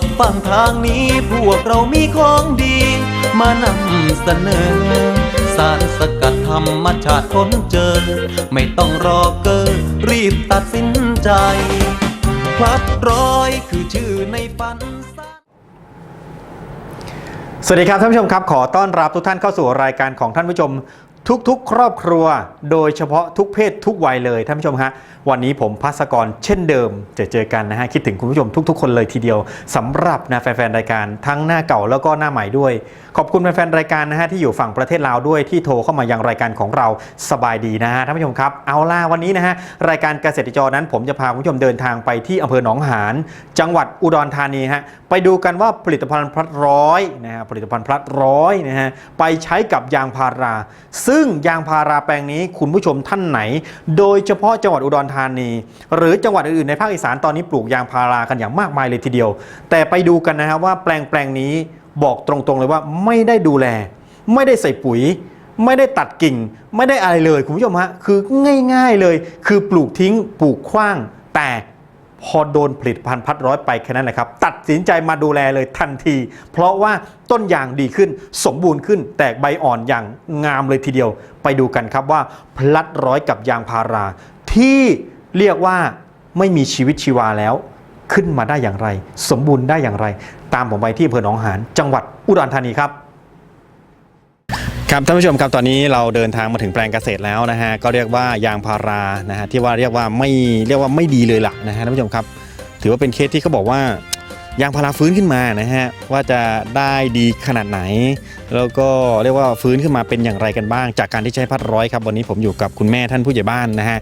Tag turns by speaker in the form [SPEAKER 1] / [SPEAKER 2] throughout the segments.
[SPEAKER 1] ดฟังทางนี้พวกเรามีของดี มานำเสนอ สารสกัดธรรมชาติค้นเจอ ไม่ต้องรอเกอรีบตัดสินใจ พลัดร้อยคือชื่อในฝัน
[SPEAKER 2] สวัสดีครับท่านผู้ชมครับ ขอต้อนรับทุกท่านเข้าสู่รายการของท่านผู้ชม ทุกๆ ครอบครัว โดยเฉพาะทุกเพศทุกวัยเลยท่านผู้ชมฮะวันนี้ผมพัสกรเช่นเดิมจะเจอกันนะฮะคิดถึงคุณผู้ชมทุก ๆ คนเลยทีเดียวสำหรับนะแฟนๆรายการทั้งหน้าเก่าแล้วก็หน้าใหม่ด้วย ขอบคุณแฟนๆรายการนะฮะที่อยู่ฝั่งประเทศลาวด้วยที่โทรเข้ามายังรายการของเราสบายดีนะฮะท่านผู้ชมครับเอาล่ะวันนี้นะฮะรายการเกษตรจอนั้น ผมจะพาคุณผู้ชมเดินทางไปที่อำเภอหนองหานจังหวัดอุดรธานีฮะไปดูกันว่าผลิตภัณฑ์พลัดร้อยนะฮะผลิตภัณฑ์พลัดร้อยนะฮะไปใช้กับยางพาราซึ่งึ่งยางพาราแปลงนี้คุณผู้ชมท่านไหน โดยเฉพาะจังหวัดอุดรธานี หรือจังหวัดอื่นๆในภาคอีสานตอนนี้ปลูกยางพารากันอย่างมากมายเลยทีเดียว แต่ไปดูกันนะฮะว่าแปลงแปลงนี้บอกตรงๆเลยว่าไม่ได้ดูแล ไม่ได้ใส่ปุ๋ย ไม่ได้ตัดกิ่ง ไม่ได้อะไรเลยคุณผู้ชมฮะคือง่าย ๆเลย คือปลูกทิ้งปลูกขว้าง แต่ พอโดนผลิตภัณฑ์พัดร้อยไปแค่นั้นแหละครับ ตัดสินใจมาดูแลเลยทันที เพราะว่าต้นยางดีขึ้นสมบูรณ์ขึ้น แตกใบอ่อนอย่างงามเลยทีเดียว ไปดูกันครับว่าพลัดร้อยกับยางพารา ที่เรียกว่าไม่มีชีวิตชีวาแล้วขึ้นมาได้อย่างไร สมบูรณ์ได้อย่างไร ตามผมไปที่อำเภอหนองหานจังหวัดอุดรธานีครับ ครับท่านผู้ชมครับตอนนี้เราเดินทางมาถึงแปลงเกษตรแล้วนะฮะก็เรียกว่ายางพารานะฮะที่ว่าเรียกว่าไม่เรียกว่าไม่ดีเลยล่ะนะฮะท่านผู้ชมครับ ถือว่าเป็นเคสที่เขาบอกว่า ยางพาราฟื้นขึ้นมานะฮะว่าจะได้ดีขนาดไหน แล้วก็เรียกว่าฟื้นขึ้นมาเป็นอย่างไรกันบ้าง จากการที่ใช้พัดร้อยครับวันนี้ผมอยู่กับคุณแม่ท่านผู้ใหญ่บ้านนะฮะ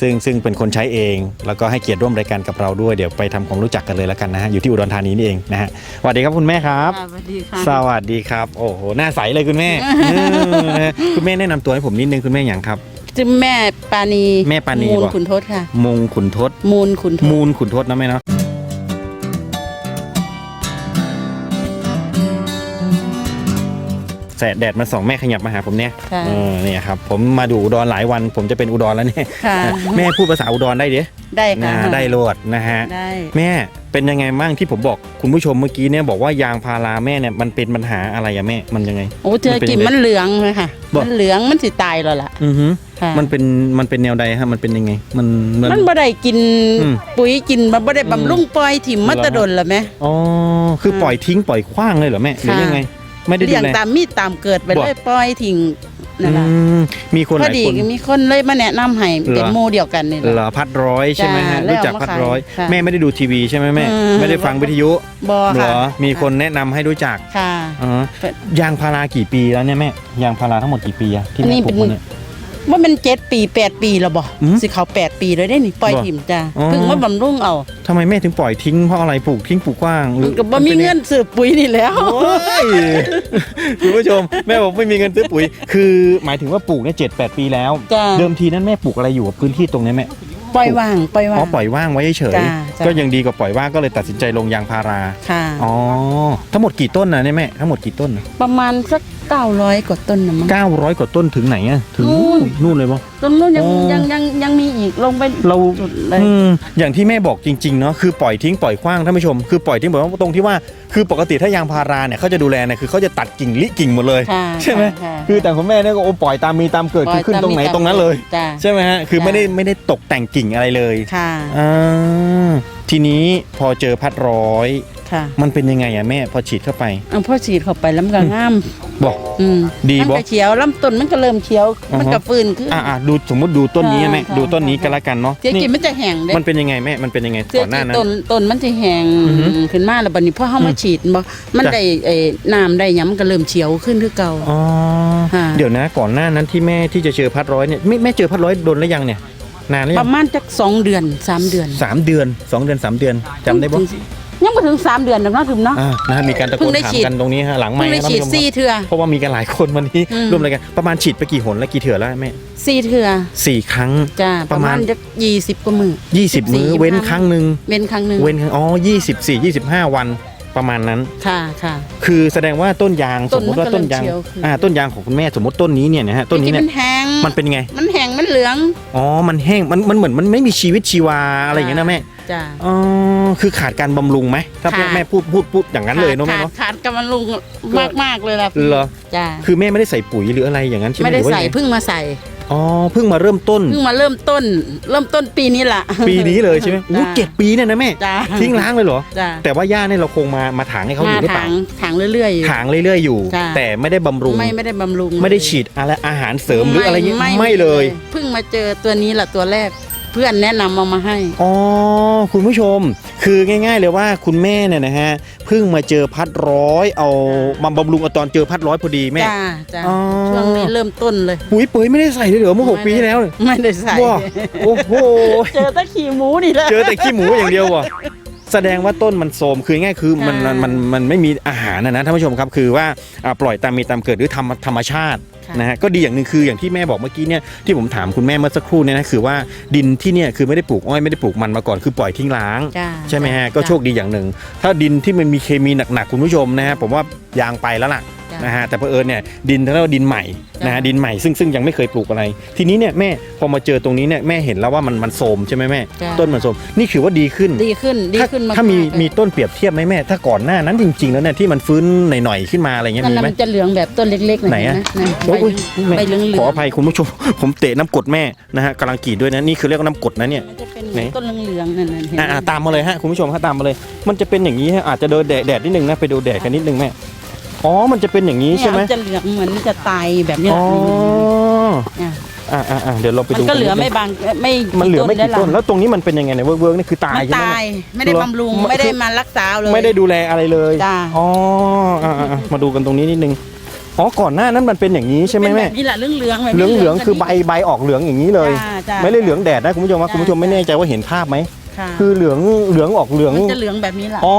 [SPEAKER 2] ซึ่งซึ่งเป็นคนใช้เอง แล้วก็ให้เกียรติร่วมรายการกับเราด้วยเดี๋ยวไปทำความรู้จักกันเลยแล้วกันนะฮะอยู่ที่อุดรธานีนี่เองนะฮะสวัสดีครับคุณแม่ครับ
[SPEAKER 3] ค่ะสวัสดีค่ะ
[SPEAKER 2] สวัสดีครับ โอ้โหหน้าใสเลยคุณแม่เออนะฮะคุณแม่แนะนำตัวให้ผมนิดนึงคุณแม่อย่างครับ
[SPEAKER 3] ชื่อแม่ปานี
[SPEAKER 2] แม่ปานี
[SPEAKER 3] มูล
[SPEAKER 2] บอก
[SPEAKER 3] ขุนทศค่ะ
[SPEAKER 2] มงขุนทศ
[SPEAKER 3] มูลขุนทศ
[SPEAKER 2] มูลขุนทศนะแม่เนาะ แสดแดดมาสองแม่ขยับมาหาผมเนี่ย
[SPEAKER 3] ค่ะ
[SPEAKER 2] เออเนี่ยครับผมมาดูอุดรหลายวัน ผมจะเป็นอุดรแล้วเนี่ย
[SPEAKER 3] ค่ะ
[SPEAKER 2] แม่พูดภาษาอุดรได้เดี๋ย
[SPEAKER 3] ได้ค่ะ
[SPEAKER 2] นะได้โลดนะฮะ
[SPEAKER 3] ได้
[SPEAKER 2] แม่เป็นยังไงบ้างที่ผมบอกคุณผู้ชมเมื่อกี้เนี่ยบอกว่ายางพาราแม่เนี่ยมันเป็นปัญหาอะไรอะแม่มันยังไง
[SPEAKER 3] โอ้เธอ
[SPEAKER 2] มันเป็น
[SPEAKER 3] กิน
[SPEAKER 2] ยังไง
[SPEAKER 3] มันเหลืองเลยค่ะ
[SPEAKER 2] บอก
[SPEAKER 3] มันเหลืองมันสิตายแล้วล่ะ
[SPEAKER 2] อือฮึ
[SPEAKER 3] ค่ะ
[SPEAKER 2] มันเป็นมันเป็นแนวใดฮะมันเป็นยังไง มันมัน
[SPEAKER 3] มันบ่ได้กิน
[SPEAKER 2] อืม
[SPEAKER 3] ปุ๋ยกินมันบ่ได้บำรุงปล่อยถิ่มมา
[SPEAKER 2] เหรอ
[SPEAKER 3] แตะดนละแม่
[SPEAKER 2] อ๋อคือปล่อยทิ้งปล่อยขว้างเลยเหรอแม่หรือ
[SPEAKER 3] ค่ะ
[SPEAKER 2] ยังไง ไม่ได้ดู
[SPEAKER 3] เลี้ยง
[SPEAKER 2] แล
[SPEAKER 3] ตามมีดตามเกิดไป
[SPEAKER 2] บอก
[SPEAKER 3] เลยปล่อยทิ้งนั่นล่ะ
[SPEAKER 2] อืมมีคน
[SPEAKER 3] พ
[SPEAKER 2] ห
[SPEAKER 3] อ
[SPEAKER 2] ลาย
[SPEAKER 3] ดี
[SPEAKER 2] คน
[SPEAKER 3] มีคนเลยมาแนะนำให้เป็น
[SPEAKER 2] เหรอ
[SPEAKER 3] หมู่เดียวกันนี่แห
[SPEAKER 2] เหร
[SPEAKER 3] ละ
[SPEAKER 2] อพัดร้อยใช่ไหมฮะ
[SPEAKER 3] จ้า
[SPEAKER 2] รู้จัก
[SPEAKER 3] แล้ว
[SPEAKER 2] พัดร้อย
[SPEAKER 3] ค่ะ
[SPEAKER 2] แม่ไม่ได้ดูทีวีใช่ไหมแม่
[SPEAKER 3] อืม
[SPEAKER 2] ไม่ได้ฟังวิทยุ
[SPEAKER 3] บ่
[SPEAKER 2] เหร
[SPEAKER 3] ค่ะ
[SPEAKER 2] อมีคนแนะนำให้รู้จัก
[SPEAKER 3] ค่ะ
[SPEAKER 2] อ๋อยางพารากี่ปีแล้วเนี่ยแม่ยางพาราทั้งหมดกี่ปีอะที่
[SPEAKER 3] อัน
[SPEAKER 2] แม่
[SPEAKER 3] นี้
[SPEAKER 2] ปลูก
[SPEAKER 3] เป็น
[SPEAKER 2] มาเนี่ย
[SPEAKER 3] ว่ามันเจ็ดปีแปดปีแล้วบ่
[SPEAKER 2] อืม
[SPEAKER 3] สิเขาแปดปีเลยได้นี่ปล่อย
[SPEAKER 2] บ่
[SPEAKER 3] ถิ่มจ้า
[SPEAKER 2] อ๋อ
[SPEAKER 3] เพิ่งมาบำรุงเอา
[SPEAKER 2] ทำไมแม่ถึงปล่อยทิ้งเพราะอะไรปลูกทิ้งปลูกกว้างหรื
[SPEAKER 3] มั
[SPEAKER 2] อน
[SPEAKER 3] ก็บ่มีเงินซื้อปุ๋ยนี่แล้ว
[SPEAKER 2] โอ้ยคุณผู้ชมแม่บอกไม่มีเงินซื้อปุ๋ย คือหมายถึงว่าปลูกเนี่ยเจ็ดแปดปีแล้ว
[SPEAKER 3] จ้า
[SPEAKER 2] เดิมทีนั้นแม่ปลูกอะไรอยู่กับพื้นที่ตรงนี้แม่
[SPEAKER 3] ปล่อยว่างปล่อยว่า
[SPEAKER 2] อ๋องปล่อยว่างไว้เฉย
[SPEAKER 3] จ้าจ้า
[SPEAKER 2] ก็ยังดีกว่าปล่อยว่างก็เลยตัดสินใจลงยางพารา
[SPEAKER 3] ค่ะ
[SPEAKER 2] อ๋อทั้งหมดกี่ต้นนะเนี่ยแม่ทั้งหมดกี่ต้น
[SPEAKER 3] ประมาณสัก 900กว่าต้นนะมั้ง
[SPEAKER 2] 900 กว่าต้นถึงไหนอะถึง
[SPEAKER 3] นู่น
[SPEAKER 2] นู่นเลยปะ
[SPEAKER 3] ต้นนู้นยัง
[SPEAKER 2] อ๋อ
[SPEAKER 3] ยังยังยังมีอีกลงไป
[SPEAKER 2] เรา
[SPEAKER 3] สุดเลย
[SPEAKER 2] อืมอย่างที่แม่บอกจริงๆเนาะคือปล่อยทิ้งปล่อยขว้างท่านผู้ชมคือปล่อยทิ้งปล่อยขว้างตรงที่ว่าคือปกติถ้ายางพาราเนี่ยเขาจะดูแลเนี่ยคือเขาจะตัดกิ่งลิกิ่งหมดเลย
[SPEAKER 3] ค่ะ
[SPEAKER 2] ใช่ไหม
[SPEAKER 3] ค่ะ
[SPEAKER 2] คือแต่คุณแม่เนี่ยก็โอ้ปล่อยตามมีตามเกิด
[SPEAKER 3] ปล่
[SPEAKER 2] คืออยขึ้นตรงไหนา
[SPEAKER 3] ม
[SPEAKER 2] ตรงนั้นเลย
[SPEAKER 3] จ้า
[SPEAKER 2] ใช่ไหมฮะคือ
[SPEAKER 3] จ้ะ
[SPEAKER 2] ไม่ได้ไม่ได้ตกแต่งกิ่งอะไรเลย
[SPEAKER 3] ค่ะ
[SPEAKER 2] อ่าทีนี้พอเจอพัดร้อย
[SPEAKER 3] ค่ะ
[SPEAKER 2] มันเป็นยังไงอะแม่พอฉีดเข้าไป
[SPEAKER 3] เอาพ่อฉีดเข้าไปแล้วมันก็งาม
[SPEAKER 2] บอก
[SPEAKER 3] อืม
[SPEAKER 2] ดี
[SPEAKER 3] มัน
[SPEAKER 2] บ่
[SPEAKER 3] ก็เขียวลำต้นมันก็เริ่มเขียว
[SPEAKER 2] อ่าฮะ
[SPEAKER 3] มันก็ฟื้นขึ้น
[SPEAKER 2] อ่าอ่าดูสมมติดูต้นนี้อะแม่
[SPEAKER 3] ค่ะ
[SPEAKER 2] ดูต้นนี้
[SPEAKER 3] ค่ะ
[SPEAKER 2] ก็แล้วกันเนาะ
[SPEAKER 3] เสีย
[SPEAKER 2] นี่
[SPEAKER 3] กินมันจะแห้งเด้
[SPEAKER 2] มันเป็นยังไงแม่มันเป็นยังไง
[SPEAKER 3] เสีย
[SPEAKER 2] ก่อนห
[SPEAKER 3] กิ
[SPEAKER 2] น้านนั้น
[SPEAKER 3] ต้นต้นมันจะแห้ง
[SPEAKER 2] อือฮึ
[SPEAKER 3] ขึ้นมาแล้วบัดนี้พอเฮามาฉีดบ่มัน
[SPEAKER 2] จ้ะ
[SPEAKER 3] ได้ไอ้น้ำได้หยังมันก็เริ่มเขียวขึ้นคือเก่า
[SPEAKER 2] อ๋อ
[SPEAKER 3] ค่ะ
[SPEAKER 2] เดี๋ยวนะก่อนหน้านั้นที่แม่ที่จะเจอพัดร้อยเนี่ยแม่แม่เจอพัดร้อยโดนแล้วยังเนี่ยนานแล้ว
[SPEAKER 3] ป
[SPEAKER 2] ยั
[SPEAKER 3] ระ
[SPEAKER 2] ง
[SPEAKER 3] มาณจักสองเดือนสามเดือน
[SPEAKER 2] สามเดือนสองเดือนสามเดือนจำได้ปะ
[SPEAKER 3] ยังไม่ถึงสามเดือนหรอกเนาะถึงเนาะ
[SPEAKER 2] อ่านะฮะมีการตะโก
[SPEAKER 3] เพิ่
[SPEAKER 2] น
[SPEAKER 3] งได้
[SPEAKER 2] ถาม
[SPEAKER 3] ฉีด
[SPEAKER 2] กันตรงนี้ฮะหลังไม
[SPEAKER 3] เพิ่ง
[SPEAKER 2] ค์
[SPEAKER 3] ได้
[SPEAKER 2] นะท่าน
[SPEAKER 3] ฉีด
[SPEAKER 2] ผู้ชม
[SPEAKER 3] สี่
[SPEAKER 2] ครับ
[SPEAKER 3] เทื่อ
[SPEAKER 2] เพราะว่ามีกันหลายคนวันนี้
[SPEAKER 3] อืม
[SPEAKER 2] ร่วมรายกันประมาณฉีดไปกี่หนและกี่เถื่อแล้วแม่
[SPEAKER 3] สี่เทื่อ
[SPEAKER 2] สี่ครั้ง
[SPEAKER 3] จ้า
[SPEAKER 2] ป
[SPEAKER 3] ประระ
[SPEAKER 2] มา
[SPEAKER 3] มา
[SPEAKER 2] ณ
[SPEAKER 3] ณจักยี่สิบกว่ามือ
[SPEAKER 2] 20มื้อ
[SPEAKER 3] 14
[SPEAKER 2] เว้นครั้งหนึ่ง
[SPEAKER 3] เว้นครั้งหนึ่ง
[SPEAKER 2] เว้นครั้งอ๋อยี่สิบสี่ยี่สิบห้าวัน ประมาณนั้น
[SPEAKER 3] ค่ะค่ะ
[SPEAKER 2] คือแสดงว่าต้นยาง
[SPEAKER 3] ต้
[SPEAKER 2] ส
[SPEAKER 3] น
[SPEAKER 2] มมติว่า
[SPEAKER 3] มันก็
[SPEAKER 2] ต้นยาง
[SPEAKER 3] เริ่มเขียวขึ้น
[SPEAKER 2] อ่าต้นยางของคุณแม่สมมติต้นนี้เนี่ยนะฮะต้นนี้
[SPEAKER 3] ที่
[SPEAKER 2] เนี่ย
[SPEAKER 3] มันแห้ง
[SPEAKER 2] มันเป็นไง
[SPEAKER 3] มันแห้งมันเหลือง
[SPEAKER 2] อ๋อมันแห้งมันมันเหมือนมันไม่มีชีวิตชีวาอะไรอย่างเงี้ยนะแม่
[SPEAKER 3] จ้า
[SPEAKER 2] อ๋อคือขาดการบำรุงไหมถ้าแม่
[SPEAKER 3] ขาด
[SPEAKER 2] แม่พูดพูดพูดอย่างนั้นเลยเนาะแม่
[SPEAKER 3] ขาด
[SPEAKER 2] เนาะ
[SPEAKER 3] ขาดกำลังลุงมากมากๆเลยล่ะ
[SPEAKER 2] เหรอ
[SPEAKER 3] จ้า
[SPEAKER 2] คือแม่ไม่ได้ใส่ปุ๋ยหรืออะไรอย่างนั้นใช่ไหม
[SPEAKER 3] ไม่ได้
[SPEAKER 2] หรือว่า
[SPEAKER 3] ใส่
[SPEAKER 2] ยังง
[SPEAKER 3] เพิ่งมาใส่
[SPEAKER 2] อ๋อเพิ่งมาเริ่มต้น
[SPEAKER 3] เพิ่งมาเริ่มต้น เริ่มต้นปีนี้ล่ะ
[SPEAKER 2] ปีนี้เลยใช่ไหมอู้
[SPEAKER 3] จ้า
[SPEAKER 2] เจ็ดปีเนี่ยนะแม่
[SPEAKER 3] จ้า
[SPEAKER 2] ทิ้งล้างเลยเหรอ
[SPEAKER 3] จ้า
[SPEAKER 2] แต่ว่าย่าเนี่ยเราคงมามาถางให้เขาอยู่หรือเป
[SPEAKER 3] ถา
[SPEAKER 2] ล่า
[SPEAKER 3] งถางเรื่อยๆอยู่
[SPEAKER 2] ถางเรื่อยๆอยู่
[SPEAKER 3] จ้า
[SPEAKER 2] แต่ไม่ได้บำรุง
[SPEAKER 3] ไม่ไม่ได้บำรุง
[SPEAKER 2] ไม่ได้ฉีดอะไรอาหารเสริมหรืออะไรเงี้ยไม่เลย
[SPEAKER 3] เพิ่งมาเจอตัวนี้แหละตัวแรกเพื่อนแนะนำมามาให้
[SPEAKER 2] อ๋อคุณผู้ชมคือง่ายๆเลยว่าคุณแม่เนี่ยนะฮะเพิ่งมาเจอพัดร้อยเอามาบำรุงเอาตอนเจอพัดร้อยพอดีแม่
[SPEAKER 3] จ้าจ้า
[SPEAKER 2] อ๋อ
[SPEAKER 3] ช่วงนี้เริ่มต้นเลย
[SPEAKER 2] ปุ๋ยเปยไม่ได้ใส่เลยเหรอเมื่อหกปีที่แล้วเนี่ย
[SPEAKER 3] ไม่ได้ใส่
[SPEAKER 2] ว้าโอ้โห
[SPEAKER 3] เจอแตะขี่หมูนี่แหละ
[SPEAKER 2] เจอแต่ขี้หมูอย่างเดียวว่ะ แสดงว่าต้นมันโทรมคือง่ายๆคือมันมันมันมันไม่มีอาหารนะนะท่านผู้ชมครับคือว่าอ่าปล่อยตามมีตามเกิดหรือธรรมธรรมชาติ
[SPEAKER 3] ค่ะ
[SPEAKER 2] นะฮะก็ดีอย่างหนึ่งคืออย่างที่แม่บอกเมื่อกี้เนี่ยที่ผมถามคุณแม่เมื่อสักครู่เนี่ยนะคือว่าดินที่เนี่ยคือไม่ได้ปลูกอ้อยไม่ได้ปลูกมันมาก่อนคือปล่อยทิ้งร้าง
[SPEAKER 3] จ้า
[SPEAKER 2] ใช่ไหมฮะก็
[SPEAKER 3] จ้า
[SPEAKER 2] โชคดีอย่างหนึ่ง ถ้าดินที่มันมีเคมีหนักๆคุณผู้ชมนะฮะผมว่ายางไปแล้วล่ะ
[SPEAKER 3] จ้ะ
[SPEAKER 2] นะฮะแต่เผอิญเนี่ยดินเขาเรียกว่าดินใหม่
[SPEAKER 3] จ้ะ
[SPEAKER 2] นะฮะดินใหม่ซึ่งซึ่งยังไม่เคยปลูกอะไร ทีนี้เนี่ยแม่พอมาเจอตรงนี้เนี่ยแม่เห็นแล้วว่ามันมันโทรมใช่ไหมแม่
[SPEAKER 3] จ้ะ
[SPEAKER 2] ต้นมันโทรมนี่คือว่าดีขึ้น
[SPEAKER 3] ดีขึ้นดี
[SPEAKER 2] ถ้า
[SPEAKER 3] ขึ้นมาก
[SPEAKER 2] ถ้ามี
[SPEAKER 3] ๆเลย
[SPEAKER 2] มีต้นเปรียบเทียบไหมแม่ ถ้าก่อนหน้านั้นจริง ๆ แล้วเนี่ยที่มันฟื้นหน่อยๆขึ้นมาอะไรเงี้ย
[SPEAKER 3] นั่น
[SPEAKER 2] มี
[SPEAKER 3] น่ะ
[SPEAKER 2] ไหม
[SPEAKER 3] มันจะเหลืองแบบต้นเล็กๆ
[SPEAKER 2] ไหนอะ
[SPEAKER 3] เห็นไหม
[SPEAKER 2] โอ้ย
[SPEAKER 3] ใบใบเหลืองๆ
[SPEAKER 2] ขออภัยคุณผู้ชมผมเตะน้ำกรดแม่นะฮะกำลังกรีดด้วยนะนี่คือเรียกว่าน้ำกรดนะเนี่ย
[SPEAKER 3] มันจะเป็น
[SPEAKER 2] ไหน
[SPEAKER 3] ต้นเหลืองๆนั่นน่ะเห็นไหม
[SPEAKER 2] อ่าตามมาเลยฮะคุณผู้ชมฮะตามมาเลย มันจะเป็นอย่างนี้ฮะอาจจะโดนแดดแดดนิดนึงนะไปดูแดดกันนิดนึงแม่ อ๋อ มันจะเป็นอย่างนี้
[SPEAKER 3] เนี่ย
[SPEAKER 2] ใช่ไหม
[SPEAKER 3] มันจะเหลืองเหมือนจะตายแบบนี้
[SPEAKER 2] อ๋อ
[SPEAKER 3] เนี่ย
[SPEAKER 2] อ่าอ่าอ่าเดี๋ยวเราไป
[SPEAKER 3] มัน
[SPEAKER 2] ดู
[SPEAKER 3] ก็เหลือไม่บางไม่
[SPEAKER 2] มันเหลือไม่กี่ต้น
[SPEAKER 3] ด้
[SPEAKER 2] แล้วตรงนี้มันเป็นยังไงเนี่ยเวิร์กเวิร์กนี่คือตาย
[SPEAKER 3] มัน
[SPEAKER 2] ใช่ไหม
[SPEAKER 3] ตายไม่ได้
[SPEAKER 2] เหรอ
[SPEAKER 3] บำรุง
[SPEAKER 2] มัน
[SPEAKER 3] ไม่ได้
[SPEAKER 2] คือ
[SPEAKER 3] มารักษาเลย
[SPEAKER 2] ไม่ได้ดูแลอะไรเลย
[SPEAKER 3] จ้า
[SPEAKER 2] อ๋ออ่าอ่าอ่ามาดูกันตรงนี้นิดนึงอ๋อก่อนหน้านั้นมันเป็นอย่างนี้ใช่ไหม
[SPEAKER 3] เป็น
[SPEAKER 2] แม่
[SPEAKER 3] แบบนี้แหละเหลืองเหลืองๆแบบ
[SPEAKER 2] เหลื
[SPEAKER 3] นี้
[SPEAKER 2] องเหลืองๆคือใบใบออกเหลืองอย่างนี้เลย
[SPEAKER 3] จ้าจ้า
[SPEAKER 2] ไม่ได้เหลืองแดดนะคุณผู้ชมว่า
[SPEAKER 3] จ้า
[SPEAKER 2] คุณผู้ชมไม่แน่ใจว่าเห็นภาพไหม
[SPEAKER 3] ค่ะ
[SPEAKER 2] คือเหลืองเหลืองออกเหลือง
[SPEAKER 3] มันจะเหลืองแบบนี้แหละ
[SPEAKER 2] อ๋อ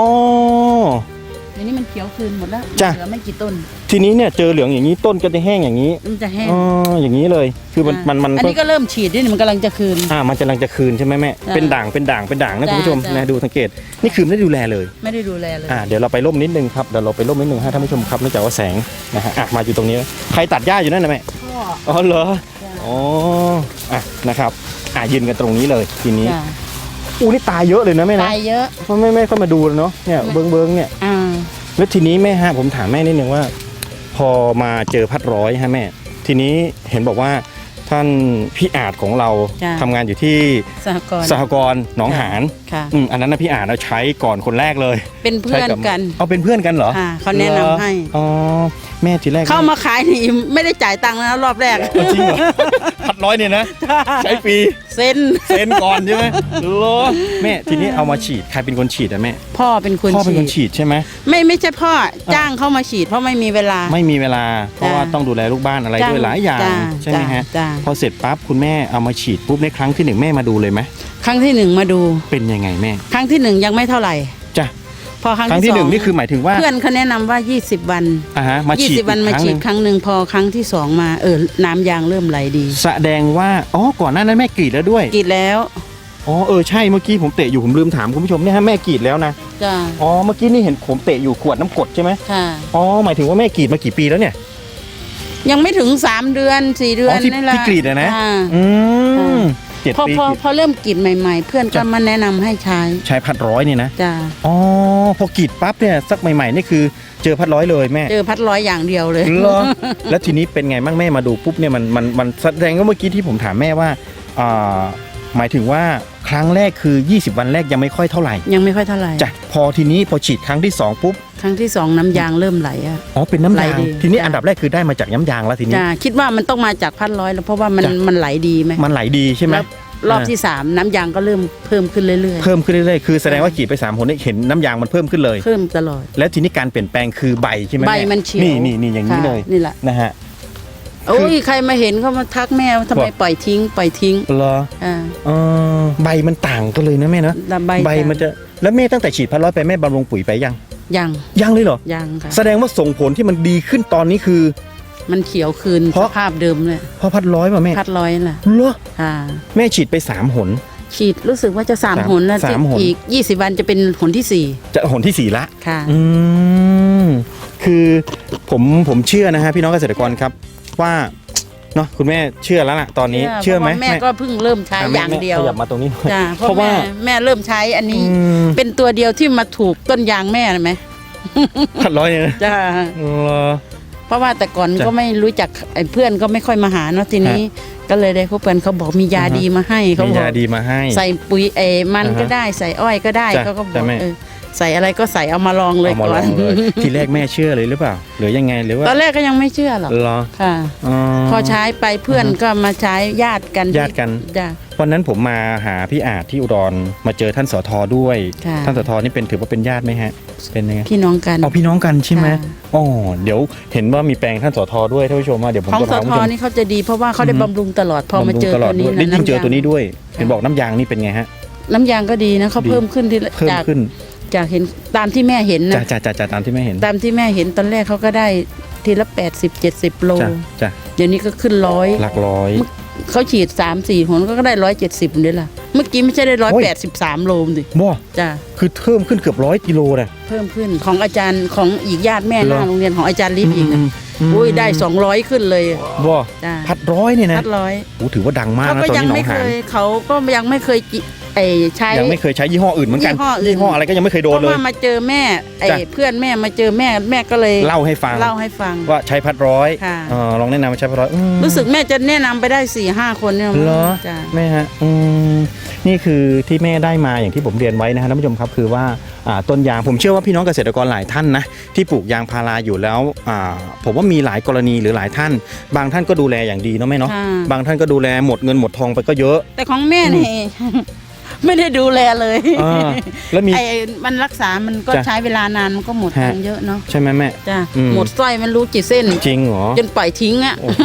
[SPEAKER 3] เดี๋ยวนี้มันเขียวคืนหมดแล้ว
[SPEAKER 2] จ้ะ
[SPEAKER 3] เหลือไม่กี่ต้น
[SPEAKER 2] ทีนี้เนี่ยเจอเหลืองอย่างนี้ต้นก็จะแห้งอย่างนี้
[SPEAKER 3] มันจะแห้ง
[SPEAKER 2] อ๋ออย่างนี้เลย คือมัน
[SPEAKER 3] อ่า
[SPEAKER 2] มันมัน
[SPEAKER 3] อันนี้ก็เริ่มฉีดนี่มันกำลังจะคืน
[SPEAKER 2] อ่ามันกำลังจะคืนใช่ไหมแม่
[SPEAKER 3] จ้ะ
[SPEAKER 2] เป็นด่างเป็นด่างเป็นด่างนะ
[SPEAKER 3] จ้ะ
[SPEAKER 2] คุณผู้ชม
[SPEAKER 3] จ้ะ
[SPEAKER 2] นะดูสังเกตนี่คือไม่ได้ดูแลเลย
[SPEAKER 3] ไม่ได้ดูแลเลย
[SPEAKER 2] อ่าเดี๋ยวเราไปร่มนิดนึงครับเดี๋ยวเราไปร่มนิดนึงให้ท่านผู้ชมครับเนื่องจากว่าแสงนะฮะอะมาอยู่ตรงนี้ใครตัดหญ้าอยู่นั่นนะแม่
[SPEAKER 3] พ่อ
[SPEAKER 2] อ๋อเหรอ
[SPEAKER 3] จ้ะ
[SPEAKER 2] อ๋ออะนะครับอะยืนกันตรงนี้เลยทีนี้
[SPEAKER 3] จ้ะ
[SPEAKER 2] อู้นี่ตายเยอะเลยนะแม่นะ
[SPEAKER 3] ตายเยอะ
[SPEAKER 2] เพราะไม่ไม่ค่อยมาดูเลยเนาะเนี่ยเบิ้งเบิ้งเนี่ย
[SPEAKER 3] อ่า
[SPEAKER 2] แล้วทีนี้แม่ฮะผมถามแม่นิดนึงว่า พอมาเจอพัดร้อยฮะแม่ ทีนี้เห็นบอกว่าท่านพี่อาจของเรา
[SPEAKER 3] จ้ะ
[SPEAKER 2] ทำงานอยู่ที่
[SPEAKER 3] สหกรณ์
[SPEAKER 2] สหกรณ์หนองหาน
[SPEAKER 3] ค่ะ
[SPEAKER 2] อืมอันนั้นนะพี่อาจเอาใช้ก่อนคนแรกเลย
[SPEAKER 3] เป็นเพื่อน
[SPEAKER 2] ใช้บ
[SPEAKER 3] กัน
[SPEAKER 2] เอาเป็นเพื่อนกันเหรอ
[SPEAKER 3] ค่ะเขาแนะนำให้
[SPEAKER 2] เหรออ๋อแม่ทีแรก
[SPEAKER 3] เข้ามาขายนี่ไม่ได้จ่ายตังค์นะรอบแรก
[SPEAKER 2] เอาจริงเหรอพัดร้อยเนี่ยนะ ใช้ฟรี
[SPEAKER 3] เซ็น
[SPEAKER 2] เซ็นก่อนใช่ไหมเหรอแม่ทีนี้เอามาฉีดใครเป็นคนฉีดอะแม่
[SPEAKER 3] พ่อเป็นคน
[SPEAKER 2] พ่อเป็น
[SPEAKER 3] ฉี
[SPEAKER 2] คน
[SPEAKER 3] ด
[SPEAKER 2] ฉีดใช่ไหม
[SPEAKER 3] ไม่ไม่ใช่พ่อจ้างเข้ามาฉีด เพราะไม่มีเวลา
[SPEAKER 2] ไม่มีเวลาเพราะว่า
[SPEAKER 3] จ้ะ
[SPEAKER 2] ต้องดูแลลูกบ้านอะไร
[SPEAKER 3] จ้ะ
[SPEAKER 2] ด้วยหลายอย่าง
[SPEAKER 3] จ้ะ
[SPEAKER 2] ใช่ไหมฮะ
[SPEAKER 3] จ้ะ
[SPEAKER 2] พอเสร็จปั๊บคุณแม่เอามาฉีดปุ๊บในครั้งที่หนึ่งแม่มาดูเลยไหม
[SPEAKER 3] ครั้งที่หนึ่งมาดู
[SPEAKER 2] เป็นยังไงแม่
[SPEAKER 3] ครั้งที่หนึ่งยังไม่เท่าไหร่
[SPEAKER 2] จ้ะ
[SPEAKER 3] พอครั้ง
[SPEAKER 2] ครั้ง
[SPEAKER 3] ที่
[SPEAKER 2] ที่
[SPEAKER 3] ส
[SPEAKER 2] ห
[SPEAKER 3] อ
[SPEAKER 2] นึ่
[SPEAKER 3] ง
[SPEAKER 2] งนี่คือหมายถึงว่า
[SPEAKER 3] เพื่อนเขาแนะนำว่า 20 วัน
[SPEAKER 2] อ่าฮะมาฉีด
[SPEAKER 3] 20 วันมา
[SPEAKER 2] อีกครั้ง
[SPEAKER 3] ฉี
[SPEAKER 2] ห
[SPEAKER 3] ด
[SPEAKER 2] นึ่ง
[SPEAKER 3] ครั้งหนึ่งพอครั้งที่สองมาเออน้ำยางเริ่มไหลดี
[SPEAKER 2] แสดงว่าอ๋อก่อนหน้านั้นแม่กรีดแล้วด้วย
[SPEAKER 3] กรีดแล้ว
[SPEAKER 2] อ๋อเออใช่เมื่อกี้ผมเตะอยู่ผมลืมถามคุณผู้ชมเนี่ยฮะแม่กรีดแล้วนะ
[SPEAKER 3] จ้า
[SPEAKER 2] อ๋อเมื่อกี้นี่เห็นผมเตะอยู่ขวดน้ำกรดใช่ไหม
[SPEAKER 3] ค่ะ
[SPEAKER 2] อ๋อหมายถึงว่าแม่กรีดมากี่ปีแล้วเนี่ย
[SPEAKER 3] ยังไม่ถึง3เดือน4เดือน
[SPEAKER 2] อ๋อที่
[SPEAKER 3] นี่แหละ
[SPEAKER 2] ที่กรีดอะนะ
[SPEAKER 3] อ่า
[SPEAKER 2] อืม เจ็ด
[SPEAKER 3] พอ
[SPEAKER 2] ปี
[SPEAKER 3] พอก
[SPEAKER 2] รีด
[SPEAKER 3] พอเริ่มกรีดใหม่ ๆ เพื่อนก็
[SPEAKER 2] จ้ะ
[SPEAKER 3] มาแนะนำให้ใช้
[SPEAKER 2] ใช้พัดร้อยเนี่ยนะ
[SPEAKER 3] จ้า
[SPEAKER 2] อ๋อพอกรีดปั๊บเนี่ยสักใหม่ๆนี่คือเจอพัดร้อยเลยแม่
[SPEAKER 3] เจอพัดร้อยอย่างเดียวเลย
[SPEAKER 2] เหรอแล้วทีนี้เป็นไงบ้างแม่มาดูปุ๊บเนี่ยมันมันมันแสดงว่าเมื่อกี้ที่ผมถามแม่ว่าอ่าหมายถึงว่า ครั้งแรกคือ 20 วันแรกยังไม่ค่อยเท่าไหร่
[SPEAKER 3] ยังไม่ค่อยเท่าไหร่
[SPEAKER 2] จ้ะพอทีนี้พอฉีดครั้งที่ 2 ปุ๊บ
[SPEAKER 3] ครั้งที่สองน้ำยางเริ่มไหลอะ
[SPEAKER 2] อ๋อเป็นน้ำยาง
[SPEAKER 3] ไหลดี
[SPEAKER 2] ทีนี้
[SPEAKER 3] จ้ะ
[SPEAKER 2] อันดับแรกคือได้มาจากน้ำยางแล้วทีนี้
[SPEAKER 3] จ้าคิดว่ามันต้องมาจากพัดร้อยแล้วเพราะว่ามัน
[SPEAKER 2] จ้ะ
[SPEAKER 3] มันไหลดีไหม
[SPEAKER 2] มันไหลดีใช่ไหม
[SPEAKER 3] แล้วรอบ
[SPEAKER 2] อ่า
[SPEAKER 3] ที่สามน้ำยางก็เริ่มเพิ่มขึ้นเรื่อย
[SPEAKER 2] เพิ่มขึ้นเรื่อยๆคือแสดงว่าขีดไป3ามผลเนี่ยเห็นน้ำยางมันเพิ่มขึ้นเลย
[SPEAKER 3] ๆ เพิ่มตลอด
[SPEAKER 2] แล้วทีนี้การเปลี่ยนแปลงคือใบใช่ไหม
[SPEAKER 3] ใบ
[SPEAKER 2] แมั
[SPEAKER 3] นเฉียว
[SPEAKER 2] นี่นี่นี่อย่างนี้
[SPEAKER 3] ค่ะ
[SPEAKER 2] เลย
[SPEAKER 3] นี่แหละ
[SPEAKER 2] นะฮะ
[SPEAKER 3] โอ้ยใครมาเห็นเขามาทักแม่ว่าทำไม
[SPEAKER 2] บอก
[SPEAKER 3] ปล่อยทิ้งปล่อยทิ้ง
[SPEAKER 2] เหรอ
[SPEAKER 3] อ่า
[SPEAKER 2] เออใบมันต่างกันเลยนะแม่เนาะ
[SPEAKER 3] แล้วใบ
[SPEAKER 2] ใบมันจะแล้วแม่ตั้งแต่ฉีดพัดร้อยไปแม่บำรุงปุ๋ยไปยัง
[SPEAKER 3] ยัง
[SPEAKER 2] ยังเลยเหรอ
[SPEAKER 3] ยังค่ะ
[SPEAKER 2] แสดงว่าส่งผลที่มันดีขึ้นตอนนี้คือ
[SPEAKER 3] มันเขียวคืน
[SPEAKER 2] เพ
[SPEAKER 3] ส
[SPEAKER 2] ราะ
[SPEAKER 3] ภาพเดิมเลย
[SPEAKER 2] เพราะพัดร้อยป่ะแม่
[SPEAKER 3] พัดร้อยน่ะ
[SPEAKER 2] เหรอ
[SPEAKER 3] ค่ะ
[SPEAKER 2] แม่ฉีดไปสามหน
[SPEAKER 3] ฉีดรู้สึกว่าจะสาม
[SPEAKER 2] สาม
[SPEAKER 3] หนแล้ว
[SPEAKER 2] สามหน
[SPEAKER 3] อีกยี่สิบวันจะเป็นหนที่สี่
[SPEAKER 2] จะหนที่สี่ละ
[SPEAKER 3] ค่ะ
[SPEAKER 2] อืมคือผมผมเชื่อนะฮะพี่น้องเกษตรกรครับ ว่าเนาะคุณแม่เชื่อแล้วล่ะตอนนี้เชื่อไหม
[SPEAKER 3] พราะว่าแม่ก็เพิ่งเริ่มใช้ะอ
[SPEAKER 2] แม่
[SPEAKER 3] ย่างเดียว
[SPEAKER 2] แม่ขยับมาตรงนี้หน่อย
[SPEAKER 3] จ้ะเพ
[SPEAKER 2] เพราะ
[SPEAKER 3] ราะ
[SPEAKER 2] ว่า
[SPEAKER 3] ว่าแม่เริ่มใช้อันนี้
[SPEAKER 2] อืม
[SPEAKER 3] เป็นตัวเดียวที่มาถูกต้นยางแม่นะไหม
[SPEAKER 2] พันร้อยเนี่ยนะ
[SPEAKER 3] จ้า
[SPEAKER 2] เหรอ
[SPEAKER 3] เพราะว่าแต่ก่อน
[SPEAKER 2] จ้ะ
[SPEAKER 3] ก็ไม่รู้จักไอ้เพื่อนก็ไม่ค่อยมาหาเนาะทีนี้ก็เลยได้เขาเพื่อนเขาบอกมียา
[SPEAKER 2] อ่าฮะ
[SPEAKER 3] ดีมาให้เขา
[SPEAKER 2] มี
[SPEAKER 3] บอก
[SPEAKER 2] ยาดีมาให้
[SPEAKER 3] ใส่ปุ๋ยเออมัน
[SPEAKER 2] อ่าฮะ
[SPEAKER 3] ก็ได้ใส่อ้อยก็ได้
[SPEAKER 2] จ้ะ
[SPEAKER 3] เขาก็บอ
[SPEAKER 2] จ้ะ
[SPEAKER 3] ก
[SPEAKER 2] แม่
[SPEAKER 3] เออ ใส่อะไรก็ใส่เอามาลองเลย
[SPEAKER 2] เอามา
[SPEAKER 3] ก่
[SPEAKER 2] ล
[SPEAKER 3] อ
[SPEAKER 2] อนงเลยทีแรกแม่เชื่อเลยหรือเปล่า หรือยังไงหรือว่า
[SPEAKER 3] ตอนแรกก็ยังไม่เชื่อหรอก
[SPEAKER 2] เหรอ
[SPEAKER 3] ค่ะ
[SPEAKER 2] อ๋อ
[SPEAKER 3] พอใช้ไปเพื่อนก็มาใช้ญาติกัน
[SPEAKER 2] ญาติกัน
[SPEAKER 3] จ้ะ
[SPEAKER 2] วันนั้นผมมาหาพี่อาจที่อุดรมาเจอท่านสอทอด้วย
[SPEAKER 3] ค่ะ
[SPEAKER 2] ท่านสอทอนี่เป็นถือว่าเป็นญาติไหมฮะ เป็นยังไง
[SPEAKER 3] พี่น้องกัน
[SPEAKER 2] เอาพี่น้องกันใช่ไหม
[SPEAKER 3] ค่ะ
[SPEAKER 2] อ๋อเดี๋ยวเห็นว่ามีแปลงท่านสอทอด้วยท่านผู้ชมว่าเดี๋ยวผม
[SPEAKER 3] ของ
[SPEAKER 2] จะ
[SPEAKER 3] ส
[SPEAKER 2] พา
[SPEAKER 3] ท
[SPEAKER 2] คุณผู้ชม
[SPEAKER 3] นี่เขาจะดีเพราะว่าเขาได้
[SPEAKER 2] อืม
[SPEAKER 3] บำรุงตลอดพอมาเจอบำ
[SPEAKER 2] รุงตล
[SPEAKER 3] ตั
[SPEAKER 2] อ
[SPEAKER 3] ว
[SPEAKER 2] ด
[SPEAKER 3] นี้
[SPEAKER 2] ด้วยได้ยิ่งเจอตัวนี้ำ
[SPEAKER 3] ยาง
[SPEAKER 2] ด้วย เห็นบอกน้ำยางนี่เป็นไงฮะ
[SPEAKER 3] น้ำยางก็ดีนะเขา
[SPEAKER 2] ดี
[SPEAKER 3] เพิ่มขึ้นที่
[SPEAKER 2] เพิ่ม
[SPEAKER 3] จาก
[SPEAKER 2] ขึ้น
[SPEAKER 3] จากเห็นตามที่แม่เห็น
[SPEAKER 2] จ้า
[SPEAKER 3] นะ
[SPEAKER 2] จ้าจ้าจ้าตามที่แม่เห็น
[SPEAKER 3] ตามที่แม่เห็นตอนแรกเขาก็ได้ทีละ 80 70 โล
[SPEAKER 2] จ้าจ้า
[SPEAKER 3] เดี๋ยวนี้ก็ขึ้นร้อย
[SPEAKER 2] หลักร้อย
[SPEAKER 3] เขาฉีด 3 4หนก็ได้ร้อยเจ็ดสิบนี่แหละเมื่อกี้ไม่ใช่ได้ร้อย
[SPEAKER 2] โอ้
[SPEAKER 3] แป
[SPEAKER 2] ย
[SPEAKER 3] ดสิบสามโลมดิ
[SPEAKER 2] บ่
[SPEAKER 3] จ้า
[SPEAKER 2] คือเพิ่มขึ้นเกือบร้อยกิโลนะ
[SPEAKER 3] เพิ่มขึ้นของอาจารย์ของอีกญาติแม่หน้า
[SPEAKER 2] เหรอ
[SPEAKER 3] โรงเรียนของอาจารย์ลิฟอีกนะ
[SPEAKER 2] มม
[SPEAKER 3] อุ้ยได้ 200 ขึ้นเลย
[SPEAKER 2] บ่
[SPEAKER 3] จ้า
[SPEAKER 2] พัดร้อยเนี่ยนะ
[SPEAKER 3] พัดร้อย
[SPEAKER 2] โอ้ถือว่าดังมาก
[SPEAKER 3] เขา
[SPEAKER 2] นะ
[SPEAKER 3] ก็
[SPEAKER 2] ตอน
[SPEAKER 3] ยัง
[SPEAKER 2] นี้หนอ
[SPEAKER 3] ไม่
[SPEAKER 2] ง
[SPEAKER 3] เค
[SPEAKER 2] หาน
[SPEAKER 3] ยเขาก็ยังไม่เคยจิ ไอใช้
[SPEAKER 2] ยังไม่เคยใช้ยี่ห้ออื่นเหมือนกัน
[SPEAKER 3] ยี่ห้ออื่น
[SPEAKER 2] อะไรก็ยังไม่เคย
[SPEAKER 3] เพ
[SPEAKER 2] โดน
[SPEAKER 3] ราะ
[SPEAKER 2] เลย
[SPEAKER 3] ว่ามาเจอแม่ไอ
[SPEAKER 2] จ้ะ
[SPEAKER 3] เพื่อนแม่มาเจอแม่แม่ก็เลย
[SPEAKER 2] เล่าให้ฟัง
[SPEAKER 3] เล่าให้ฟัง
[SPEAKER 2] ว่าใช้พัดร้อย
[SPEAKER 3] ค่ะ
[SPEAKER 2] เออลองแนะนำมาใช้พัดร้อยอืม
[SPEAKER 3] รู้สึกแม่จะแนะนำไปได้สี่ห้าคนเนี่ย
[SPEAKER 2] เหรอ
[SPEAKER 3] จ้า
[SPEAKER 2] แม่ฮะอืมนี่คือที่แม่ได้มาอย่างที่ผมเรียนไว้นะฮะท่านผู้ชมครับคือว่าอ่าต้นยางผมเชื่อว่าพี่น้องเกษตรกรหลายท่านนะที่ปลูกยางพาราอยู่แล้วอ่าผมว่ามีหลายกรณีหรือหลายท่าน บางท่านก็ดูแลอย่างดีเนาะแม่เนาะ
[SPEAKER 3] ค่ะ
[SPEAKER 2] บางท่านก็ดูแลหมดเงินหมดทองไปก็เยอะ
[SPEAKER 3] แต่ของแม่นี่ ไม่ได้ดูแลเลย
[SPEAKER 2] อ่าแล้วมี
[SPEAKER 3] ไอ้มันรักษา มันก็
[SPEAKER 2] จ้ะ
[SPEAKER 3] ใช้เวลานานมันก็หมด
[SPEAKER 2] ฮะ
[SPEAKER 3] ตังค์เยอะเนาะ
[SPEAKER 2] ใช่ไหมแม่
[SPEAKER 3] จ้ะ
[SPEAKER 2] อืม
[SPEAKER 3] หมดสร้อยมันรู้กี่เส้น
[SPEAKER 2] จริงเหรอ
[SPEAKER 3] จนปล่อยทิ้งอะ
[SPEAKER 2] โอ้โห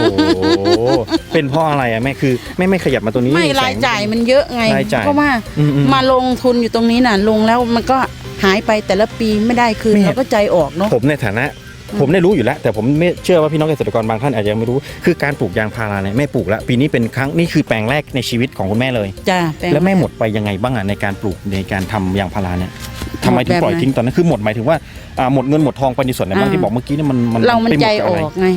[SPEAKER 2] เป็นเพราะอะไรอะแม่คือแม่ไม่ขยับมาตัวนี้
[SPEAKER 3] ไม่
[SPEAKER 2] แสง
[SPEAKER 3] รายจ่ายมันเยอะไง
[SPEAKER 2] รายจ่าย
[SPEAKER 3] เพราะว่า
[SPEAKER 2] อืมๆ
[SPEAKER 3] มาลงทุนอยู่ตรงนี้น่ะลงแล้วมันก็หายไปแต่ละปีไม่ได้คืน
[SPEAKER 2] แม่
[SPEAKER 3] เราก็ใจออกเนาะ
[SPEAKER 2] ผมในฐานะ ผมได้รู้อยู่แล้ว แต่ผมไม่เชื่อว่าพี่น้องเกษตรกรบางท่านอาจจะยังไม่รู้ คือการปลูกยางพาราเนี่ยแม่ปลูกแล้ว ปีนี้เป็นครั้งนี่คือแปลงแรกในชีวิตของคุณแม่เลย
[SPEAKER 3] จ้ะปลง
[SPEAKER 2] แล้วแม่หมดไปยังไงบ้างอะในการปลูกในการทำยางพาราเนี่ยทำไมถึงปล่อย
[SPEAKER 3] หมดแบบไหน
[SPEAKER 2] ทิ้งตอนนั้นคือหมดหมายถึงว่าอ่าหมดเงินหมดทองไปในส่วนไหนบ้าง
[SPEAKER 3] อ่า
[SPEAKER 2] ที่บอกเมื่อกี้เนี่ยมันมัน
[SPEAKER 3] เรามัน
[SPEAKER 2] ไปห
[SPEAKER 3] ใจ
[SPEAKER 2] ดกับ
[SPEAKER 3] อ
[SPEAKER 2] อะไร
[SPEAKER 3] อกไง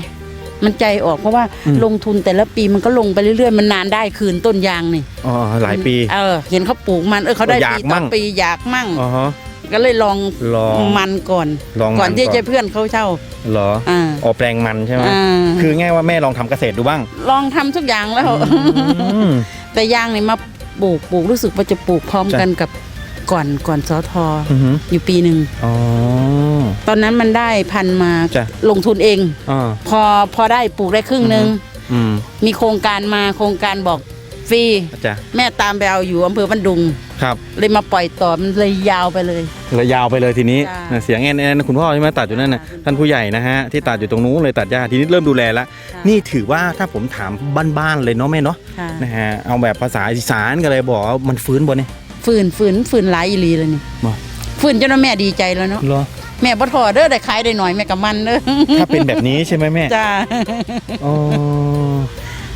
[SPEAKER 3] มันใจออกเพราะว่า
[SPEAKER 2] อืม
[SPEAKER 3] ลงทุนแต่ละปีมันก็ลงไปเรื่อยๆ มันนานได้คืนต้นยางนี่
[SPEAKER 2] อ๋อหลายปี
[SPEAKER 3] เออ เห็นเขาปลูกมันเออเขาได้
[SPEAKER 2] อยาก
[SPEAKER 3] ปีต่
[SPEAKER 2] มั่
[SPEAKER 3] อง ปีอยากมั่ง
[SPEAKER 2] อ๋อฮะ
[SPEAKER 3] ก็เลยลอง
[SPEAKER 2] ลอง
[SPEAKER 3] มันก่อน
[SPEAKER 2] ลอง
[SPEAKER 3] ก่อน
[SPEAKER 2] มัน
[SPEAKER 3] ที่
[SPEAKER 2] ก่อน
[SPEAKER 3] จะเพื่อนเขาเช่า
[SPEAKER 2] เหรอ
[SPEAKER 3] อ่า
[SPEAKER 2] อ๋อแปลงมันใช่ไหม
[SPEAKER 3] อ่า
[SPEAKER 2] คือง่ายว่าแม่ลองทำเกษตรดูบ้าง
[SPEAKER 3] ลองทำทุกอย่างแล้ว
[SPEAKER 2] อืม
[SPEAKER 3] แต่ยางนี่มาปลูกปลูกรู้สึกว่าจะปลูกพร้อม
[SPEAKER 2] จ้ะ
[SPEAKER 3] กันกับก่อนก่อนสอทอ
[SPEAKER 2] อือหือ
[SPEAKER 3] อยู่ปีหนึ่ง
[SPEAKER 2] อ๋อ
[SPEAKER 3] ตอนนั้นมันได้พันธุ์มา
[SPEAKER 2] จ้ะ
[SPEAKER 3] ลงทุนเอง
[SPEAKER 2] อ่า
[SPEAKER 3] พอพอได้ปลูกได้ครึ่งหนึ่ง
[SPEAKER 2] อืม
[SPEAKER 3] มีโครงการมาโครงการบอก ฟรี
[SPEAKER 2] จ้ะ
[SPEAKER 3] แม่ตามไปเอาอยู่อำเภอบันดุง
[SPEAKER 2] ครับ
[SPEAKER 3] เลยมาปล่อยต่อมันเลยยาวไปเลย
[SPEAKER 2] เลยยาวไปเลยทีนี้
[SPEAKER 3] จ้ะ
[SPEAKER 2] น่ะเสียงแอนแอนคุณพ่อใช่ไหมตัดอยู่นั่นนะ
[SPEAKER 3] ค่ะ
[SPEAKER 2] ท่านผู้ใหญ่นะฮะที่ตัดอยู่ตรงนู้นเลยตัดหญ้าทีนี้เริ่มดูแลแล้ว
[SPEAKER 3] ค่ะ
[SPEAKER 2] นี่ถือว่าถ้าผมถามบ้านๆเลยเนาะแม่เนาะ
[SPEAKER 3] ค่ะ
[SPEAKER 2] นะฮะเอาแบบภาษาอีสานกันเลยบอกว่ามันฟื้นบนนี่
[SPEAKER 3] ฝืนฝืนฝืนหลายอีหลีเลยนี่
[SPEAKER 2] มา
[SPEAKER 3] ฝืนจนว่าแม่ดีใจแล้วเนาะ
[SPEAKER 2] เหรอ
[SPEAKER 3] แม่บ่ถอเด้อได้ขายได้หน่อยแม่กับมันเด้อ
[SPEAKER 2] ถ้าเป็นแบบนี้ใช่ไหมแม่
[SPEAKER 3] จ้า
[SPEAKER 2] อ๋อ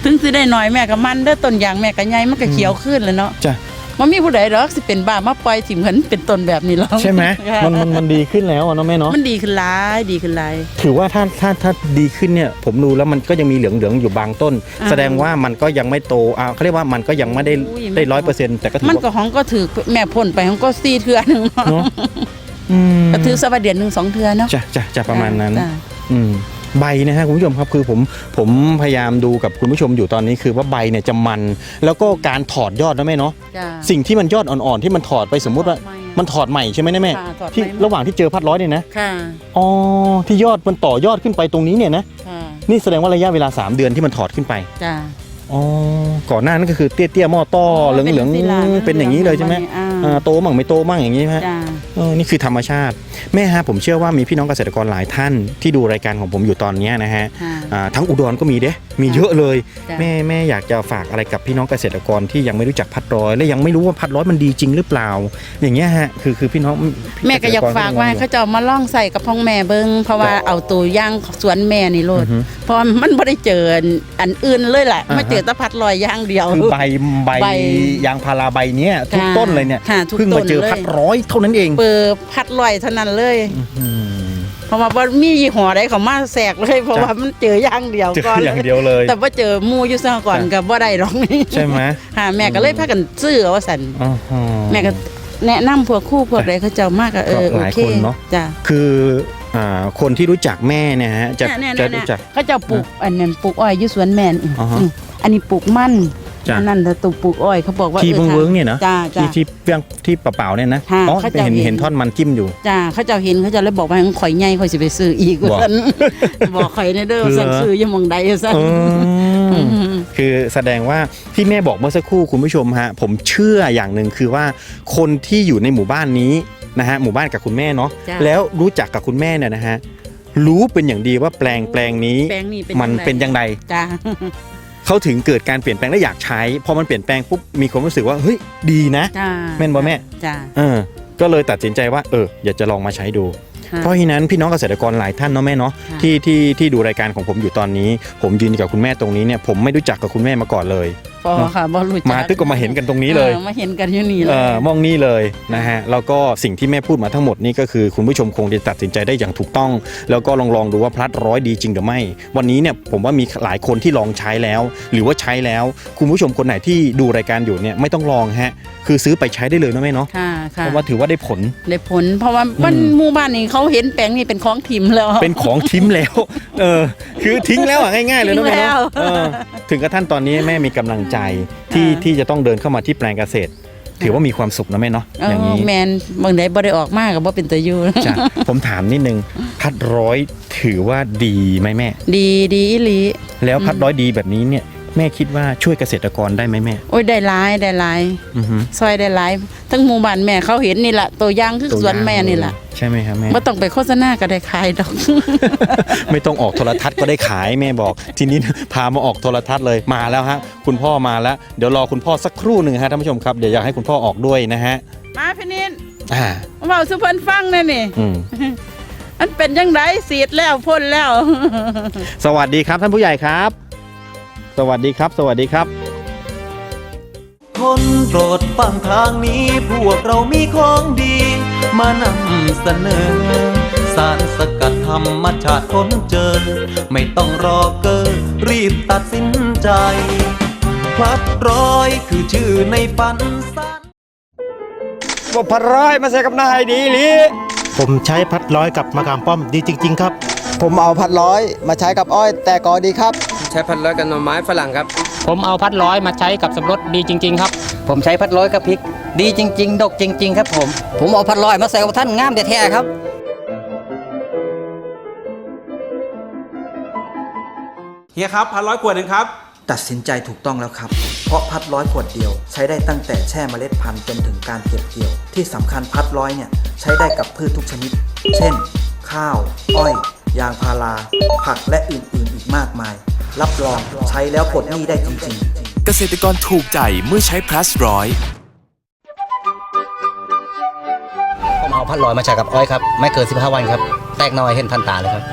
[SPEAKER 3] ถึงสิได้หน่อยแม่กับมันเด้อต้นยางแม่กับใหญ่มันก็เขียวขึ้นแล้วเนาะ
[SPEAKER 2] จ้ะ
[SPEAKER 3] มันมีผู้ใดหรอกสิเป็นบ้ามาปล่อยถิ่มเหมือนเป็นต้นแบบนี้หรอก
[SPEAKER 2] ใช่ไหม
[SPEAKER 3] ค่ะ
[SPEAKER 2] มันมันมันดีขึ้นแล้วอะเนาะแม่เนาะ
[SPEAKER 3] มันดีขึ้นหลายดีขึ้นหลาย
[SPEAKER 2] ถือว่าถ้าถ้าถ้าดีขึ้นเนี่ยผมดูแล้วมันก็ยังมีเหลืองๆอยู่บางต้น
[SPEAKER 3] อ่า
[SPEAKER 2] แสดงว่ามันก็ยังไม่โตอ่าเขาเรียกว่ามันก็ยังไม่ได้
[SPEAKER 3] อุ้ย
[SPEAKER 2] ได้ร้อยเปอร์เซ็นต์แต่ก็ถือ
[SPEAKER 3] มัน
[SPEAKER 2] ว่า
[SPEAKER 3] ก็ของก็ถือแม่พ่นไปของก็ซีเทือหนึง
[SPEAKER 2] เนาะอืม
[SPEAKER 3] ก็ถือสักว่าเดือนหนึงสองเทือเนาะ
[SPEAKER 2] จะจะจะประมาณนั้น
[SPEAKER 3] จ้ะ
[SPEAKER 2] อืม ใบนะฮะคุณผู้ชมครับคือผมผมพยายามดูกับคุณผู้ชมอยู่ตอนนี้คือว่าใบเนี่ยจะมัน แล้วก็การถอดยอดนะแม่เนาะ
[SPEAKER 3] จ้ะ
[SPEAKER 2] สิ่งที่มันยอดอ่อนๆที่มันถอดไปสมมุติว่า
[SPEAKER 3] ถอดใหม่
[SPEAKER 2] มันถอดใหม่ใช่ไหมนะแม่
[SPEAKER 3] ค่ะถอดใหม่
[SPEAKER 2] ที่ระหว่างที่เจอพัดร้อยเนี่ยนะ
[SPEAKER 3] ค่ะ
[SPEAKER 2] อ๋อที่ยอดมันต่อยอดขึ้นไปตรงนี้เนี่ยนะ
[SPEAKER 3] ค่ะ
[SPEAKER 2] นี่แสดงว่าระยะเวลา 3 เดือนที่มันถอดขึ้นไป
[SPEAKER 3] จ้ะ
[SPEAKER 2] อ๋อก่อนหน้านั้นก็คือเตี้ยๆหม้อต้อเหลืองๆ
[SPEAKER 3] ป็นสี
[SPEAKER 2] เป็นอย่างนี้เลยใช่ไหม
[SPEAKER 3] อ่า
[SPEAKER 2] อ่าโตมั่งไม่โตมั่งอย่างนี้ไหมฮะ
[SPEAKER 3] จ้ะ
[SPEAKER 2] อออนี่คือธรรมชาติ แม่ฮะผมเชื่อว่ามีพี่น้องเกษตรกรหลายท่านที่ดูรายการของผมอยู่ตอนเนี้ยนะฮะ
[SPEAKER 3] ค่ะ
[SPEAKER 2] อ่าทั้งอุดรก็มีเด้มีเยอะเลย
[SPEAKER 3] จ้ะ
[SPEAKER 2] แม่แม่อยากจะฝากอะไรกับพี่น้องเกษตรกรที่ยังไม่รู้จักพัดร้อย และยังไม่รู้ว่าพัดร้อยมันดีจริงหรือเปล่า อย่างเงี้ยฮะคือคือพี่น้องพี่
[SPEAKER 3] แม่ก็อยากฝากว่าให้
[SPEAKER 2] เษตร
[SPEAKER 3] เขาเจะมาล่องใส่กับพ่องแม่เบิงเพราะว่าเอาตัวอย่างสวนแม่นี่โลด
[SPEAKER 2] อือฮึ
[SPEAKER 3] เพราะว่ามันไม่ได้เจออันอื่นเลยแหละ
[SPEAKER 2] อ่าฮะ
[SPEAKER 3] มาเจอแตะพัดลอยอย่างเดียว
[SPEAKER 2] คือใบใบ
[SPEAKER 3] ใบ
[SPEAKER 2] ยางพาราใบเนี้ยทุก
[SPEAKER 3] ค่ะ
[SPEAKER 2] ต้นเลยเนี่ย
[SPEAKER 3] ค่ะทุก
[SPEAKER 2] เพิ่งมาเจอ
[SPEAKER 3] ต้นเลย
[SPEAKER 2] พัดร้อยเท่านั้นเอง
[SPEAKER 3] เปิดพัดลอยเท่านั้นเลย
[SPEAKER 2] อืม
[SPEAKER 3] เพราะว่าบ่มียี่ห้อใดเขามาแสกเลย เพราะ
[SPEAKER 2] จ้ะ
[SPEAKER 3] ว่ามันเจออย่างเดียว
[SPEAKER 2] เจอ
[SPEAKER 3] ก่อน
[SPEAKER 2] อย่างเดียวเลย
[SPEAKER 3] แต่ว่าเจอหมู่อยู่ซะก่อน
[SPEAKER 2] จ้ะ
[SPEAKER 3] กับบ่ได้หรอก
[SPEAKER 2] ใช่ไหม
[SPEAKER 3] ค่ะแม่ก็เลยพากันซื้อเอาว่าซั่น
[SPEAKER 2] อ๋อฮะ
[SPEAKER 3] แม่ก็แนะนำพวกครู่พวกใดเขาเจ้ามากก็เออ
[SPEAKER 2] ก็
[SPEAKER 3] โอ
[SPEAKER 2] หลาย
[SPEAKER 3] เค
[SPEAKER 2] คนเนอะ
[SPEAKER 3] จ้ะ
[SPEAKER 2] คืออ่าคนที่รู้จักแม่เนี่ยฮะจะ
[SPEAKER 3] เนี่ย
[SPEAKER 2] จะ
[SPEAKER 3] เนี่ย
[SPEAKER 2] รู้จัก
[SPEAKER 3] เขาเจะปลูกอันนั้นปลูกอ้อยอยู่สวนแม่นอีก
[SPEAKER 2] อ่าฮะ
[SPEAKER 3] อืมอันนี้ปลูกมัน
[SPEAKER 2] จ้ะ
[SPEAKER 3] อันนั้นแต่ตุกปลูกอ้อยเขาบอกว่า
[SPEAKER 2] ที่
[SPEAKER 3] ออ
[SPEAKER 2] เวิ้ง
[SPEAKER 3] ค่ะ
[SPEAKER 2] เวิ้งๆเนี่ยเนาะ
[SPEAKER 3] จ้าจ้า
[SPEAKER 2] ที่ที่เปี้ยงที่เปล่าๆเนี่ยนะ
[SPEAKER 3] ค่ะ
[SPEAKER 2] อ๋อ
[SPEAKER 3] เขา
[SPEAKER 2] ไป
[SPEAKER 3] จะ
[SPEAKER 2] เห็น
[SPEAKER 3] เห็น
[SPEAKER 2] เห็นท่อนมันจิ้มอยู่
[SPEAKER 3] จ้าเขาเจ้าเห็นเขาเจะเลยบอกว่าข่อยใหญ่ข่อยสิไปซื้ออีก
[SPEAKER 2] บอก
[SPEAKER 3] ว่าซั่นบอกข่อยในเด้อ
[SPEAKER 2] เหรอ
[SPEAKER 3] สั่งซื้ออยังมองใดซั่น
[SPEAKER 2] เออ
[SPEAKER 3] ม
[SPEAKER 2] คือแสดงว่าที่แม่บอกเมื่อสักครู่คุณผู้ชมฮะ ผมเชื่ออย่างหนึ่งคือว่าคนที่อยู่ในหมู่บ้านนี้นะฮะหมู่บ้านกับคุณแม่เนาะ
[SPEAKER 3] จ้ะ
[SPEAKER 2] แล้วรู้จักกับคุณแม่เนี่ยนะฮะรู้เป็นอย่างดีว่าแปลงแปลงนี้
[SPEAKER 3] แปลงนี้เป็น
[SPEAKER 2] มัน
[SPEAKER 3] จังใด
[SPEAKER 2] เป็นยังไง
[SPEAKER 3] จ้า
[SPEAKER 2] เขาถึงเกิดการเปลี่ยนแปลงและอยากใช้ พอมันเปลี่ยนแปลงปุ๊บมีความรู้สึกว่าเฮ้ยดีนะ
[SPEAKER 3] จ้า
[SPEAKER 2] แม่นบ่แม่
[SPEAKER 3] จ้า
[SPEAKER 2] เออก็เลยตัดสินใจว่าเอออยากจะลองมาใช้ดู
[SPEAKER 3] ค่ะ
[SPEAKER 2] เพราะฉะนั้นพี่น้องเกษตรกรหลายท่านเนาะแม่เนาะ
[SPEAKER 3] ค่ะ
[SPEAKER 2] ที่ที่ที่ดูรายการของผมอยู่ตอนนี้ ผมยืนอยู่กับคุณแม่ตรงนี้เนี่ยผมไม่รู้จักกับคุณแม่มาก่อนเลย
[SPEAKER 3] พอค่ะบ่รู้จัก
[SPEAKER 2] มาตึกก็มาเห็นกันตรงนี้เลย
[SPEAKER 3] ออมาเห็นกันอยู่นี่เล
[SPEAKER 2] เอยอมองนี่เลยนะฮะแล้วก็สิ่งที่แม่พูดมาทั้งหมดนี่ก็คือคุณผู้ชมคงจะตัดสินใจได้อย่างถูกต้อง แล้วก็ลองลองดูว่าพลัดร้อยดีจริงหรือไม่ วันนี้เนี่ยผมว่ามีหลายคนที่ลองใช้แล้ว หรือว่าใช้แล้ว คุณผู้ชมคนไหนที่ดูรายการอยู่เนี่ยไม่ต้องลองฮะคือซื้อไปใช้ได้เลยนะแม่เนาะ
[SPEAKER 3] ค่ะ
[SPEAKER 2] เพ
[SPEAKER 3] ค่ะ
[SPEAKER 2] ราะว่าถือว่าได้ผล
[SPEAKER 3] ได้ผล เพราะว่าบ้านหมู่บ้านนี้เขาเห็นแปลงนี้เป็นของถิ่มแล้ว
[SPEAKER 2] เป็นของทิ้มแล้ว เออ คือทิ้งแล้วอะง่ายๆเลยนะ
[SPEAKER 3] ทิ้
[SPEAKER 2] แม่
[SPEAKER 3] งแล้
[SPEAKER 2] เนาะ
[SPEAKER 3] ว
[SPEAKER 2] เออถึงกระทั่งตอนนี้แม่มีกำลังใจที่
[SPEAKER 3] อ่า
[SPEAKER 2] ที่จะต้องเดินเข้ามาที่แปลงเกษตร ถือว่ามีความสุขนะแม่เนาะ
[SPEAKER 3] เอ
[SPEAKER 2] อย่าง
[SPEAKER 3] อ
[SPEAKER 2] นี้
[SPEAKER 3] แมนบางใดบ่ได้ออกมากก็บ่เป็นตะยู
[SPEAKER 2] จ้ะผมถามนิดนึงพัดร้อยถือว่าดีไหมแม่
[SPEAKER 3] ดีดีอีหลี
[SPEAKER 2] แล้วพัดร้อยดีแบบนี้เนี่ย แม่คิดว่าช่วยเกษตรกรได้ไหมแม่
[SPEAKER 3] โอ้ยได้หลายได้หลาย
[SPEAKER 2] อือฮึ
[SPEAKER 3] ซอยได้หลายทั้งหมู่บ้านแม่เขาเห็นนี่ล่ะตัวอย่างคือสวนแม่นี่ล่ะ
[SPEAKER 2] ใช่ไหมครับแม่
[SPEAKER 3] บ่ต้องไปโฆษณาก็ได้ขายดอก
[SPEAKER 2] ไม่ต้องออกโทรทัศน์ก็ได้ขายแม่บอก ทีนี้ พามาออกโทรทัศน์เลยมาแล้วฮะคุณพ่อมาแล้ว เดี๋ยวรอคุณพ่อสักครู่หนึ่งฮะท่านผู้ชมครับเดี๋ยวอยากให้คุณพ่อออกด้วยนะฮะ
[SPEAKER 3] มาพี่นิน
[SPEAKER 2] อ่า
[SPEAKER 3] เว้าสุเพิ่นฟังแน่นี่
[SPEAKER 2] อืม
[SPEAKER 3] มันเป็นจังไดสีดแล้วพ่นแล้ว
[SPEAKER 2] สวัสดีครับท่านผู้ใหญ่ครับ สวัสดีครับ สวัสดีครับ
[SPEAKER 1] คนโปรดฟังทางนี้พวกเรามีของดี มานำเสนอ สารสกัดธรรมชาติค้นเจอ ไม่ต้องรอเกอรีบตัดสินใจพลัดร้อยคือชื่อในฝันสัน
[SPEAKER 2] บอกพันร้อยมาใส่กับนายดีหลี
[SPEAKER 4] ผมใช้พัดร้อยกับมะขามป้อมดีจริง ๆ ครับ
[SPEAKER 5] ผมเอาพัดร้อยมาใช้กับอ้อยแต่กอดีครับ
[SPEAKER 6] ใช้พันร้อยกับหน่อไม้ฝรั่งครับ
[SPEAKER 7] ผมเอาพัดร้อยมาใช้กับสับปะรดดีจริง ๆ ครับ
[SPEAKER 8] ผมใช้พัดร้อยกับพริก ดีจริง ๆ ดกจริง ๆ ครับผม ผมเอาพัดร้อยมาใส่กับท่านงามแท้ๆครับ
[SPEAKER 9] เฮียครับพันร้อยขวดหนึ่งครับ
[SPEAKER 5] ตัดสินใจถูกต้องแล้วครับ เพราะพัดร้อยขวดเดียว ใช้ได้ตั้งแต่แช่เมล็ดพันธุ์จนถึงการเก็บเกี่ยว ที่สำคัญพัดร้อยเนี่ยใช้ได้กับพืชทุกชนิด เช่น ข้าว อ้อย ยางพารา ผักและอื่นๆ อีกมากมาย รับรองใช้แล้วปลดหนี้ได้จริงๆ
[SPEAKER 10] เกษตรกรถูกใจเมื่อใช้ plus ร้อย
[SPEAKER 8] ผมเอาพัดร้อยมาใช้กับอ้อยครับ ไม่เกิน 15 วันครับ แตกหน้อยเห็นทันตาเลยครับ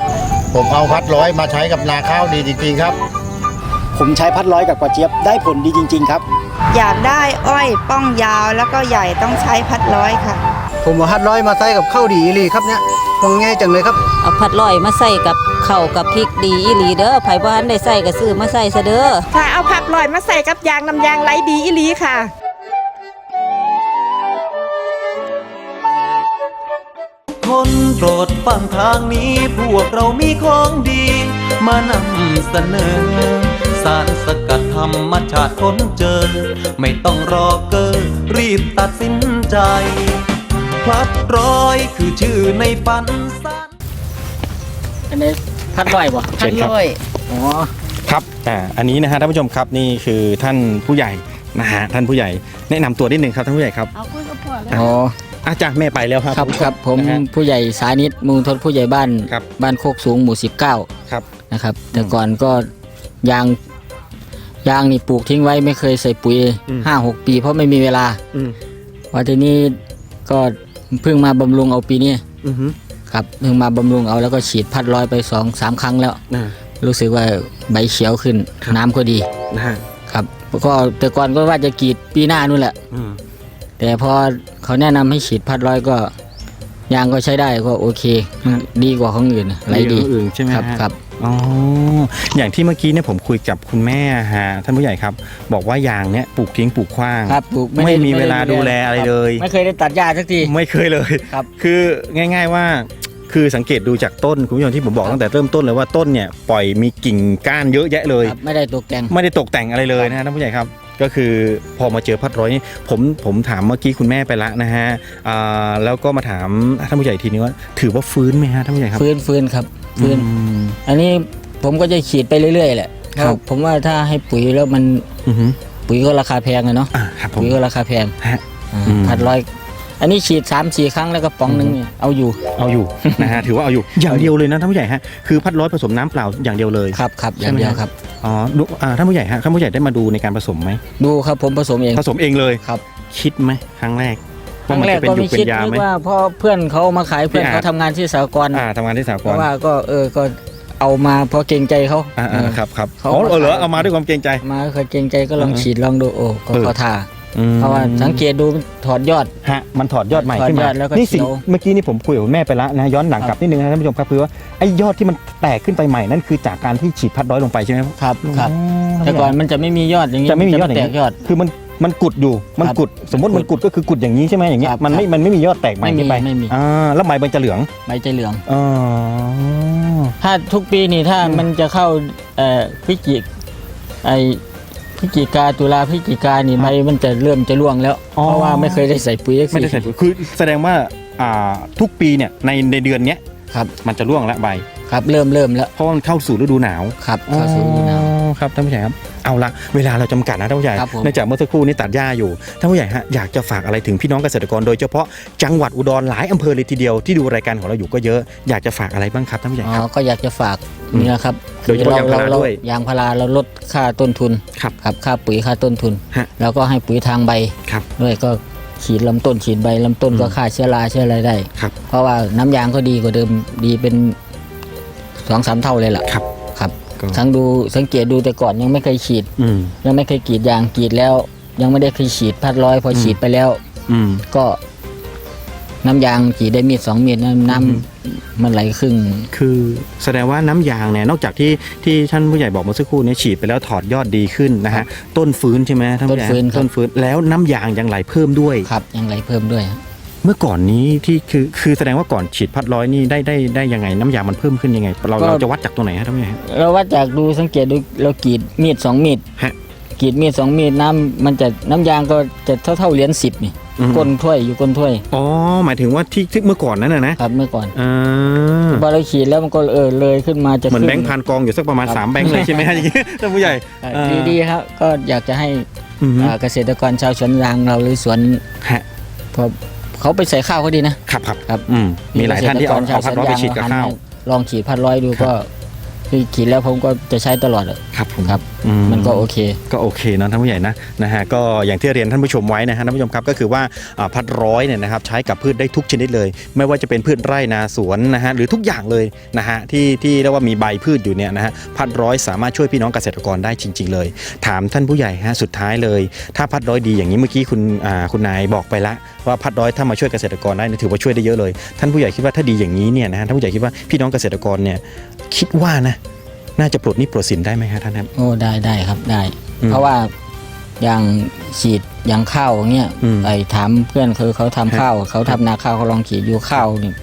[SPEAKER 4] ผมเอาพัดร้อยมาใช้กับนาข้าวดีจริงๆครับ
[SPEAKER 5] ผมใช้พัดร้อยกับกระเจี๊ยบได้ผลดีจริง ๆ ครับ
[SPEAKER 11] อยากได้อ้อยป้องยาวแล้วก็ใหญ่ต้องใช้พัดร้อยค่ะ
[SPEAKER 5] ผมเอาพัดร้อยมาใช้กับข้าวดีลีครับเนี่ย คงง่ายจังเลยครับ
[SPEAKER 12] เอาผัดลอยมาใส่กับข้าวกับพริกดีอีหลีเด้อไผบ้านได้ใส่ก็ซื้อมาใส่ซะเด้อ
[SPEAKER 11] ค่ะเอาผัดลอยมาใส่กับยางน้ำยางไหลดีอีหลีค่ะ
[SPEAKER 1] คนโปรดฟังทางนี้พวกเรามีของดี มานำเสนอ สารสกัดธรรมชาติค้นเจอ ไม่ต้องรอเกอรีบตัดสินใจ พลัดร้อยคือชื่อในฝันสัน
[SPEAKER 7] อันนี้พัดร้อยบ่
[SPEAKER 2] เชิญครับ
[SPEAKER 3] ร้อย
[SPEAKER 7] อ๋อ
[SPEAKER 2] ครับอ่าอันนี้นะฮะท่านผู้ชมครับนี่คือท่านผู้ใหญ่นะฮะท่านผู้ใหญ่แนะนำตัวนิดนึงครับท่านผู้ใหญ่ครับ
[SPEAKER 3] เอาคุยกับพ่อแล้ว
[SPEAKER 6] อ๋อ
[SPEAKER 2] อาจารย์แม่ไปแล้วครับ
[SPEAKER 7] ครับครับผม
[SPEAKER 2] นะฮะ
[SPEAKER 7] ผู้ใหญ่สานิตมูลทนผู้ใหญ่บ้าน
[SPEAKER 2] ครับ
[SPEAKER 7] บ้านโคกสูงหมู่ 19
[SPEAKER 2] ครับ
[SPEAKER 7] นะครับ แต่ก่อนก็ยางยางนี่ปลูกทิ้งไว้ไม่เคยใส่ปุ๋ย
[SPEAKER 2] อืม
[SPEAKER 7] ห้าหกปี เพราะไม่มีเวลา
[SPEAKER 2] อืม
[SPEAKER 7] วันทีนี้ก็ เพิ่งมาบำรุงเอาปีนี้
[SPEAKER 2] อือฮึ
[SPEAKER 7] ครับเพิ่งมาบำรุงเอาแล้วก็ฉีดพัดร้อยไปสองสามครั้งแล้ว
[SPEAKER 2] นะ
[SPEAKER 7] รู้สึกว่าใบเขียวขึ้น
[SPEAKER 2] ครับ
[SPEAKER 7] น้ำก็ดี
[SPEAKER 2] นะฮะ
[SPEAKER 7] ครับก็แต่ก่อนก็ว่าจะกรีดปีหน้านู่นแหละ
[SPEAKER 2] อืม
[SPEAKER 7] แต่พอเขาแนะนำให้ฉีดพัดร้อยก็ยางก็ใช้ได้ก็โอเคดีกว่าของอื่นไหลดี
[SPEAKER 2] เรื่องอื่นใช่ไหม
[SPEAKER 7] ครับ
[SPEAKER 2] ฮะ
[SPEAKER 7] ครับ
[SPEAKER 2] อ๋อ อย่างที่เมื่อกี้เนี่ยผมคุยกับคุณแม่ฮะท่านผู้ใหญ่ครับ บอกว่ายางเนี่ยปลูกทิ้งปลูกขว้าง
[SPEAKER 7] ครับปลูก
[SPEAKER 2] ไม่
[SPEAKER 7] ด้
[SPEAKER 2] มี
[SPEAKER 7] ด้
[SPEAKER 2] เวลาดูแลอะไร
[SPEAKER 7] คบ
[SPEAKER 2] เลย
[SPEAKER 7] ไม่เคยได้ตัดหญ้าสักที
[SPEAKER 2] ไม่เคยเลย
[SPEAKER 7] ครับ
[SPEAKER 2] คือง่าย ๆว่าคือสังเกตดูจากต้นคุณผู้ชมที่ผมบอกตั้งแต่เริ่มต้นเลยว่าต้นเนี่ยปล่อยมีกิ่งก้านเยอะแยะเลย
[SPEAKER 7] ครับไม่ได้ตกแต่ง
[SPEAKER 2] ไม่ได้ตกแต่งอะไรเลยนะฮะท่านผู้ใหญ่ครับ ก็คือพอมาเจอพัดร้อยนี่ผมผมถามเมื่อกี้คุณแม่ไปละนะฮะอ่าแล้วก็มาถามท่านผู้ใหญ่อีกทีนึงว่าถือว่าฟื้นไหมฮะท่านผู้ใหญ่ครับ
[SPEAKER 7] ฟื้นฟื้นครับฟื้น
[SPEAKER 2] อืม
[SPEAKER 7] อันนี้ผมก็จะฉีดไปเรื่อยๆแหละ
[SPEAKER 2] ครับ
[SPEAKER 7] เพาะผมว่าถ้าให้ปุ๋ยแล้วมัน
[SPEAKER 2] อือฮึ
[SPEAKER 7] ปุ๋ยก็ราคาแพงอะเนาะ
[SPEAKER 2] อ่าครับผม
[SPEAKER 7] ปุ๋ยก็ราคาแพง
[SPEAKER 2] ฮะ
[SPEAKER 7] อ่า
[SPEAKER 2] อืม
[SPEAKER 7] พัดร้อยอันนี้ฉีด3ามสี่ครั้งแล้วก็ป๋องหนึงเนี่ยเอาอยู่
[SPEAKER 2] เอาอยู่ นะฮะถือว่าเอาอยู่อย่างเดียวเลยนะท่านผู้ใหญ่ฮะคือพัดร้อยผสมน้ำเปล่าอย่างเดียวเลย
[SPEAKER 7] ครับครับอ
[SPEAKER 2] ใช่
[SPEAKER 7] ย่าง
[SPEAKER 2] ไหม
[SPEAKER 7] เดียว
[SPEAKER 2] ฮะ
[SPEAKER 7] ครับ
[SPEAKER 2] อ๋อดูอ่าท่านผู้ใหญ่ฮะท่านผู้ใหญ่ได้มาดูในการผสมไหม
[SPEAKER 7] ดูครับผมผสมเอง
[SPEAKER 2] ผสมเองเลย
[SPEAKER 7] ครับ
[SPEAKER 2] คิดไหมครั้งแรก
[SPEAKER 7] ครั้งแรก
[SPEAKER 2] ว่า
[SPEAKER 7] ก็
[SPEAKER 2] มันจะเป็นยุ
[SPEAKER 7] ไม่
[SPEAKER 2] เป็
[SPEAKER 7] คิด
[SPEAKER 2] นยา
[SPEAKER 7] นึ
[SPEAKER 2] ไหม
[SPEAKER 7] กว่าเพราะเพื่อนเขามาขายเพื่อน
[SPEAKER 2] พี่อา
[SPEAKER 7] เขาทำงานที่สากล
[SPEAKER 2] อ่าทำงานที่สาก
[SPEAKER 7] เพ
[SPEAKER 2] ล
[SPEAKER 7] ราะว่าก็เออก็ เอามาเพราะเกรงใจเขา
[SPEAKER 2] อ่า
[SPEAKER 7] เออ
[SPEAKER 2] อ่าครับครับ
[SPEAKER 7] เขา
[SPEAKER 2] อ๋อ
[SPEAKER 7] มา
[SPEAKER 2] เออเหรอ
[SPEAKER 7] ขาย
[SPEAKER 2] เอามาด้วยความเกรงใจ
[SPEAKER 7] มาเคยเกรงใจก็ลอง
[SPEAKER 2] เออ
[SPEAKER 7] ฉีดลองดูโอ้ก็
[SPEAKER 2] เออ
[SPEAKER 7] เขาทา
[SPEAKER 2] อืม
[SPEAKER 7] เพราะว่าสังเกตดูมันถอดยอด
[SPEAKER 2] ฮะมันถอดยอดใหม่
[SPEAKER 7] ถอด
[SPEAKER 2] ขึ้น
[SPEAKER 7] ย
[SPEAKER 2] มา
[SPEAKER 7] อดแล้วก็
[SPEAKER 2] นี่สิ่ง
[SPEAKER 7] เขียว
[SPEAKER 2] เมื่อกี้นี่ผมคุยกับคุณแม่ไปแล้วนะย้อนหลัง
[SPEAKER 7] ค
[SPEAKER 2] ก
[SPEAKER 7] รั
[SPEAKER 2] ลับบนิดนึงนะท่านผู้ชมครับคือว่าไอ้ยอดที่มันแตกขึ้นไปใหม่นั่นคือจากการที่ฉีดพัดร้อยลงไปใช่ไหมครับ
[SPEAKER 7] ครับครับ
[SPEAKER 2] อ๋อ
[SPEAKER 7] แต่ก่อนมันจะไม่มียอดอย่างนี้
[SPEAKER 2] จะไม่มียอด
[SPEAKER 7] น
[SPEAKER 2] อย่าง
[SPEAKER 7] แต
[SPEAKER 2] นี้
[SPEAKER 7] กยอด
[SPEAKER 2] คือมัน มันกุดอยู่มัน
[SPEAKER 7] ครับ
[SPEAKER 2] กุดสมมติมันกุดก็คือกุดอย่างนี้ใช่ไหมอย่างเงี้ย
[SPEAKER 7] ครับ
[SPEAKER 2] มันไม่
[SPEAKER 7] ครับ
[SPEAKER 2] มันไม่มียอดแตกใหม่
[SPEAKER 7] ไม่มี
[SPEAKER 2] ขึ้นไป
[SPEAKER 7] ไม่มี
[SPEAKER 2] อ่าแล้วใบมันจะเหลือง
[SPEAKER 7] ใบจะเหลือง
[SPEAKER 2] อ๋อ
[SPEAKER 7] ถ้าทุกปีนี่ถ้ามันจะเข้าเอ่อพฤศจิกไอพฤศจิกาตุลาพฤศจิกานี่ใบมันจะเริ่มจะร่วงแล้ว เพราะว่าไม่เคยได้ใส่ปุ๋ย
[SPEAKER 2] ไม่ได้ใส่ปุ๋ยคือแสดงว่าอ่าทุกปีเนี่ยในในเดือนเนี้ย
[SPEAKER 7] ครับ
[SPEAKER 2] มันจะร่วงละใบ
[SPEAKER 7] ครับเริ่มเริ่มแล้ว
[SPEAKER 2] เพราะว่ามันเข้าสู่ฤดูหนาว
[SPEAKER 7] ครับเข้าสู่ฤดูหนาว
[SPEAKER 2] อ๋อครับท่านผู้ใหญ่ครับ เอาละเวลาเราจำกัดนะท่านผู้ใหญ่
[SPEAKER 7] ครับผม
[SPEAKER 2] เนื่องจากเมื่อสักครู่นี้ตัดหญ้าอยู่ท่านผู้ใหญ่ฮะอยากจะฝากอะไรถึงพี่น้องเกษตรกรโดยเฉพาะจังหวัดอุดรหลายอำเภอเลยทีเดียวที่ดูรายการของเราอยู่ก็เยอะอยากจะฝากอะไรบ้างครับท่านผู้ใหญ่
[SPEAKER 7] อ๋
[SPEAKER 2] ครับ
[SPEAKER 7] อก็อยากจะฝาก
[SPEAKER 2] อืม
[SPEAKER 7] นี่นะครับ
[SPEAKER 2] โดยเฉพาะยางพารา
[SPEAKER 7] เด้
[SPEAKER 2] วย
[SPEAKER 7] ยางพาราเราลดค่าต้นทุน
[SPEAKER 2] ครับ
[SPEAKER 7] ครับค่าปุ๋ยค่าต้นทุน
[SPEAKER 2] ฮะ
[SPEAKER 7] แล้วก็ให้ปุ๋ยทางใบ
[SPEAKER 2] ครับ
[SPEAKER 7] ด้วยก็ฉีดลำต้นฉีดใบลำต้นก็
[SPEAKER 2] อืม
[SPEAKER 7] ฆ่าเชื้อราเชื้ออะไรได้
[SPEAKER 2] ครับ
[SPEAKER 7] เพราะว่าน้ำยางก็ดีกว่าเดิมดีเป็นสองสามเท่าเลยล่ะ
[SPEAKER 2] ครับ
[SPEAKER 7] ครับ
[SPEAKER 2] ก็
[SPEAKER 7] ทั้งดูสังเกตดูแต่ก่อนยังไม่เคยฉีด
[SPEAKER 2] อืม
[SPEAKER 7] ยังไม่เคยกรีดยางกรีดแล้ว ยังไม่ได้เคยฉีดพัดร้อยพออ
[SPEAKER 2] ม
[SPEAKER 7] ฉีดไปแล้ว
[SPEAKER 2] อืม
[SPEAKER 7] ก็ น้ำยางกรีดได้มีดสองมีดน้ำน้
[SPEAKER 2] อืมำ
[SPEAKER 7] มันไหลครึ่ง
[SPEAKER 2] คือแสดงว่าน้ำยางเนี่ยนอกจากที่ที่ท่านผู้ใหญ่บอกเมื่อสักครู่นี้ฉีดไปแล้วถอดยอดดีขึ้นนะฮะต้นฟื้นใช่ไหมท่านผู้ใหญ่
[SPEAKER 7] ต้นฟื้นครับ
[SPEAKER 2] ต้นฟื้นแล้วน้ำยางยังไหลเพิ่มด้วย
[SPEAKER 7] ครับยังไหลเพิ่มด้วย
[SPEAKER 2] เมื่อก่อนนี้ที่คือคือแสดงว่าก่อนฉีดพัดร้อยนี่ได้ได้ได้ยังไงน้ำยางมันเพิ่มขึ้นยังไง เรา
[SPEAKER 7] ก็
[SPEAKER 2] เราจะวัดจากตัวไหนฮะท่านผู้ใหญ่ฮะ
[SPEAKER 7] เราวัดจากดูสังเกตดูเรากรีดมีดสองมีด
[SPEAKER 2] ฮะ
[SPEAKER 7] กรีดมีดสองมีดน้ำมันจะน้ำยางก็จะเท่าเท่าๆเหรียญสิบนี่
[SPEAKER 2] อืม
[SPEAKER 7] ก้นถ้วยอยู่ก้นถ้วย
[SPEAKER 2] อ๋อหมายถึงว่าที่ที่เมื่อก่อนนั้นนะนะครับ
[SPEAKER 7] เมื่อก่อน
[SPEAKER 2] อ่า
[SPEAKER 7] พอเราขีดแล้วมันก็เออเลยขึ้นมาจะ
[SPEAKER 2] เหมือน
[SPEAKER 7] ขึ้
[SPEAKER 2] แบงค์พันกองอยู่สักประมาณ
[SPEAKER 7] ครับ
[SPEAKER 2] สามแบงค์เลยใช่ไหมฮะอย่างงี้ท่านผู้ใหญ่
[SPEAKER 7] เอ่อ
[SPEAKER 2] อ่า
[SPEAKER 7] ดีๆครับก็อยากจะให้
[SPEAKER 2] อืม
[SPEAKER 7] อ่าเกษตรกรชาวสวนยางเราหรือสวน
[SPEAKER 2] ฮะ
[SPEAKER 7] พอ เขาไปใส่ข้าวเขาดีนะ ครับ
[SPEAKER 2] ครับ
[SPEAKER 7] ครับ
[SPEAKER 2] อืมมีหลายท่านที่เอา
[SPEAKER 7] กษตรกร
[SPEAKER 2] เอาพัดร้อยไปฉีดกับ
[SPEAKER 7] หัน
[SPEAKER 2] ข้าว
[SPEAKER 7] มลองฉีดพัดร้อยดู
[SPEAKER 2] ครับ
[SPEAKER 7] ก็คือขีดแล้วผมก็จะใช้ตลอดอะ
[SPEAKER 2] ครับผม
[SPEAKER 7] ครับ
[SPEAKER 2] อื
[SPEAKER 7] มันก็โอเค
[SPEAKER 2] ก็โอเคเนอะท่านผู้ใหญ่นะนะฮะก็อย่างที่เรียนท่านผู้ชมไว้นะฮะท่านผู้ชมครับก็คือว่าอ่าพัดร้อยเนี่ยนะครับใช้กับพืชได้ทุกชนิดเลย ไม่ว่าจะเป็นพืชไร่นาสวนนะฮะหรือทุกอย่างเลยนะฮะที่ที่เรียกว่ามีใบพืชอยู่เนี่ยนะฮะพัดร้อยสามารถช่วยพี่น้องเกษตรกรได้จริง ๆ เลย ถามท่านผู้ใหญ่ฮะสุดท้ายเลย ถ้าพัดร้อยดีอย่างนี้เมื่อกี้คุณอ่าคุณนายบอกไปละ ว่าพัดร้อยถ้ามาช่วยเกษตรกรได้เนี่ยถือว่าช่วยได้เยอะเลย ท่านผู้ใหญ่คิดว่าถ้าดีอย่างนี้เนี่ยนะฮะท่านผู้ใหญ่คิดว่าพี่น้องเกษตรกรเนี่ยคิดว่านะน่าจะปลดหนี้ปลดสินได้ไหมฮะท่านครับ
[SPEAKER 7] โอ้ได้ได้ครับได้
[SPEAKER 2] อืม
[SPEAKER 7] เพราะว่าอย่างฉีดอย่างข้าวเงี้ย
[SPEAKER 2] อืม
[SPEAKER 7] ไอ้ถามเพื่อนคือเขาทำข้าวเขาทำนาข้าวเขาลองขีดอยู่ข้าวนี่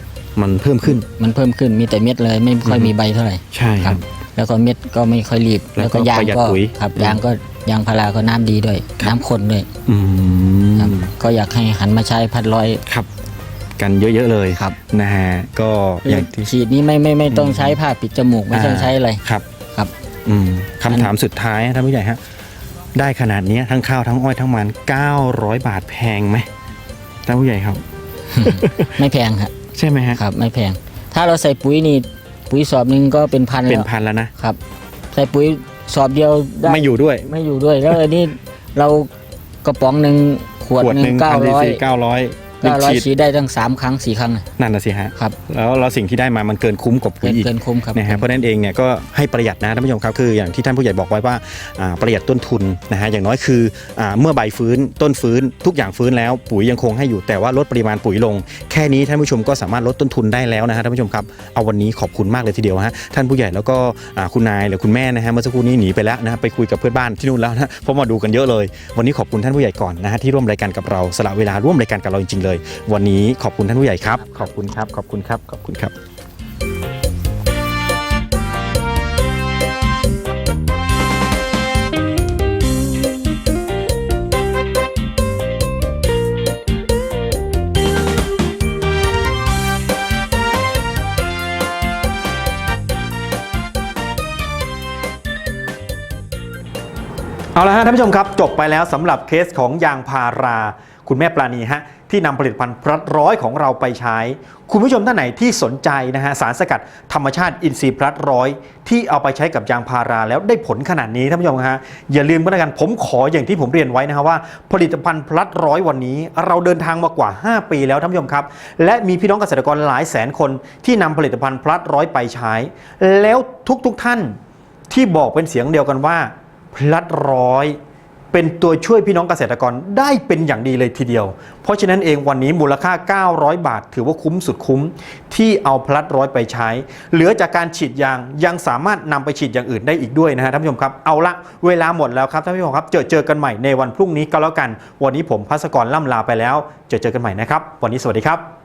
[SPEAKER 2] มันเพิ่มขึ้น
[SPEAKER 7] มันเพิ่มขึ้นมีแต่เม็ดเลยไม่ค่อย
[SPEAKER 2] อือฮึ
[SPEAKER 7] มีใบเท่าไหร่
[SPEAKER 2] ใช่ครับ
[SPEAKER 7] แล้วก็เม็ดก็ไม่ค่อยรีบ
[SPEAKER 2] แล้วก็
[SPEAKER 7] ยาง
[SPEAKER 2] ประหยัด
[SPEAKER 7] ก็
[SPEAKER 2] ปุ๋ย
[SPEAKER 7] ครับ
[SPEAKER 2] อืม
[SPEAKER 7] ยางก็ ยางพาราก็น้ำดีด้วย น้ำข้นด้วย
[SPEAKER 2] อืม
[SPEAKER 7] ครับก็อยากให้หันมาใช้พัดร้อย
[SPEAKER 2] ครับ กันเยอะๆเลย
[SPEAKER 7] ครับ
[SPEAKER 2] นะฮะก็อย่างที่
[SPEAKER 7] ฉีดนี้ไม่ไม่ไม่ต้องใช้ผ้าปิดจมูกไม่ต้องใช้อะไร
[SPEAKER 2] ครับ
[SPEAKER 7] ครับ
[SPEAKER 2] อืมคำถามสุดท้ายท่านผู้ใหญ่ฮะได้ขนาดเนี้ยทั้งข้าวทั้งอ้อยทั้งมัน 900 บาทแพงไหมท่านผู้ใหญ่ครับ
[SPEAKER 7] ไม่แพงครับ
[SPEAKER 2] ใช่ไหมฮะ
[SPEAKER 7] ครับ ไม่แพง ถ้าเราใส่ปุ๋ยนี่ปุ๋ยสอบหนึ่งก็เป็นพัน
[SPEAKER 2] เป็
[SPEAKER 7] แล้
[SPEAKER 2] น
[SPEAKER 7] ว
[SPEAKER 2] พันแล้วนะ
[SPEAKER 7] ครับ ใส่ปุ๋ย สอบเดียวได้
[SPEAKER 2] ไม่อยู่ด้วย
[SPEAKER 7] ไม่อยู่ด้วยแล้วอันนี้เรากระป๋องหนึ่งขวด
[SPEAKER 2] ขวด
[SPEAKER 7] ห
[SPEAKER 2] ห
[SPEAKER 7] นึ่
[SPEAKER 2] นึ่
[SPEAKER 7] ง
[SPEAKER 2] ง
[SPEAKER 7] เก้า
[SPEAKER 2] พันซี
[SPEAKER 7] ร้อย
[SPEAKER 2] ซีเก้าร้อย
[SPEAKER 7] เก้าร้อย
[SPEAKER 2] ฉีด
[SPEAKER 7] ฉีดได้ตั้งสามครั้งสี่ครั้งนะ
[SPEAKER 2] นั่นนะสิฮะ
[SPEAKER 7] ครับ
[SPEAKER 2] แล้วเราสิ่งที่ได้มามันเกินคุ้มกว่าปุ๋
[SPEAKER 7] เกิ
[SPEAKER 2] ย
[SPEAKER 7] น
[SPEAKER 2] อีก
[SPEAKER 7] เกินคุ้มครับ
[SPEAKER 2] นะฮะเพราะฉะนั้นเองเนี่ยก็ให้ประหยัดนะท่านผู้ชมครับคืออย่างที่ท่านผู้ใหญ่บอกไว้ว่าอ่าประหยัดต้นทุนนะฮะอย่างน้อยคืออาเมื่อใบฟื้นต้นฟื้นทุกอย่างฟื้นแล้วปุ๋ยยังคงให้อยู่แต่ว่าลดปริมาณปุ๋ยลง แค่นี้ท่านผู้ชมก็สามารถลดต้นทุนได้แล้วนะฮะท่านผู้ชมครับเอาวันนี้ขอบคุณมากเลยทีเดียวฮะท่านผู้ใหญ่แล้วก็อ่าคุณนายหรือคุณแม่นะฮะเมื่อสักครู่นี้หนีไปแล้วนะฮะไปคุยกับเพื่อนบ้านที่นู่นแล้วนะเพราะมาดูกันเยอะเลย วันนี้ขอบคุณท่านผู้ใหญ่ก่อนนะฮะที่ร่วมรายการกับเราสละเวลาร่วมรายการกับเราจริงๆเลยวันนี้ขอบคุณท่านผู้ใหญ่ครับ ขอบคุณครับ ขอบคุณครับ ขอบคุณครับเอาละฮะท่านผู้ชมครับ จบไปแล้วสำหรับเคสของยางพารา คุณแม่ปราณีฮะ ที่นำผลิตภัณฑ์พลัดร้อยของเราไปใช้ คุณผู้ชมท่านไหนที่สนใจนะฮะสารสกัดธรรมชาติอินทรีย์พลัดร้อยที่เอาไปใช้กับยางพาราแล้วได้ผลขนาดนี้ท่านผู้ชมฮะอย่าลืมก็แล้วกันผมขออย่างที่ผมเรียนไว้นะฮะว่า ผลิตภัณฑ์พลัดร้อยวันนี้ เราเดินทางมากว่า 5 ปีแล้วท่านผู้ชมครับ และมีพี่น้องเกษตรกรหลายแสนคนที่นำผลิตภัณฑ์พลัดร้อยไปใช้ แล้วทุกๆท่านที่บอกเป็นเสียงเดียวกันว่าพลัดร้อย เป็นตัวช่วยพี่น้องเกษตรกรได้เป็นอย่างดีเลยทีเดียว เพราะฉะนั้นเองวันนี้มูลค่า 900 บาท ถือว่าคุ้มสุดคุ้มที่เอาพลัดร้อยไปใช้ เหลือจากการฉีดยางยังสามารถนำไปฉีดอย่างอื่นได้อีกด้วยนะฮะท่านผู้ชมครับเอาละเวลาหมดแล้วครับท่านผู้ชมครับ เจอเจอกันใหม่ในวันพรุ่งนี้ก็แล้วกัน วันนี้ผมพัสกรล่ำลาไปแล้ว เจอเจอกันใหม่นะครับ วันนี้สวัสดีครับ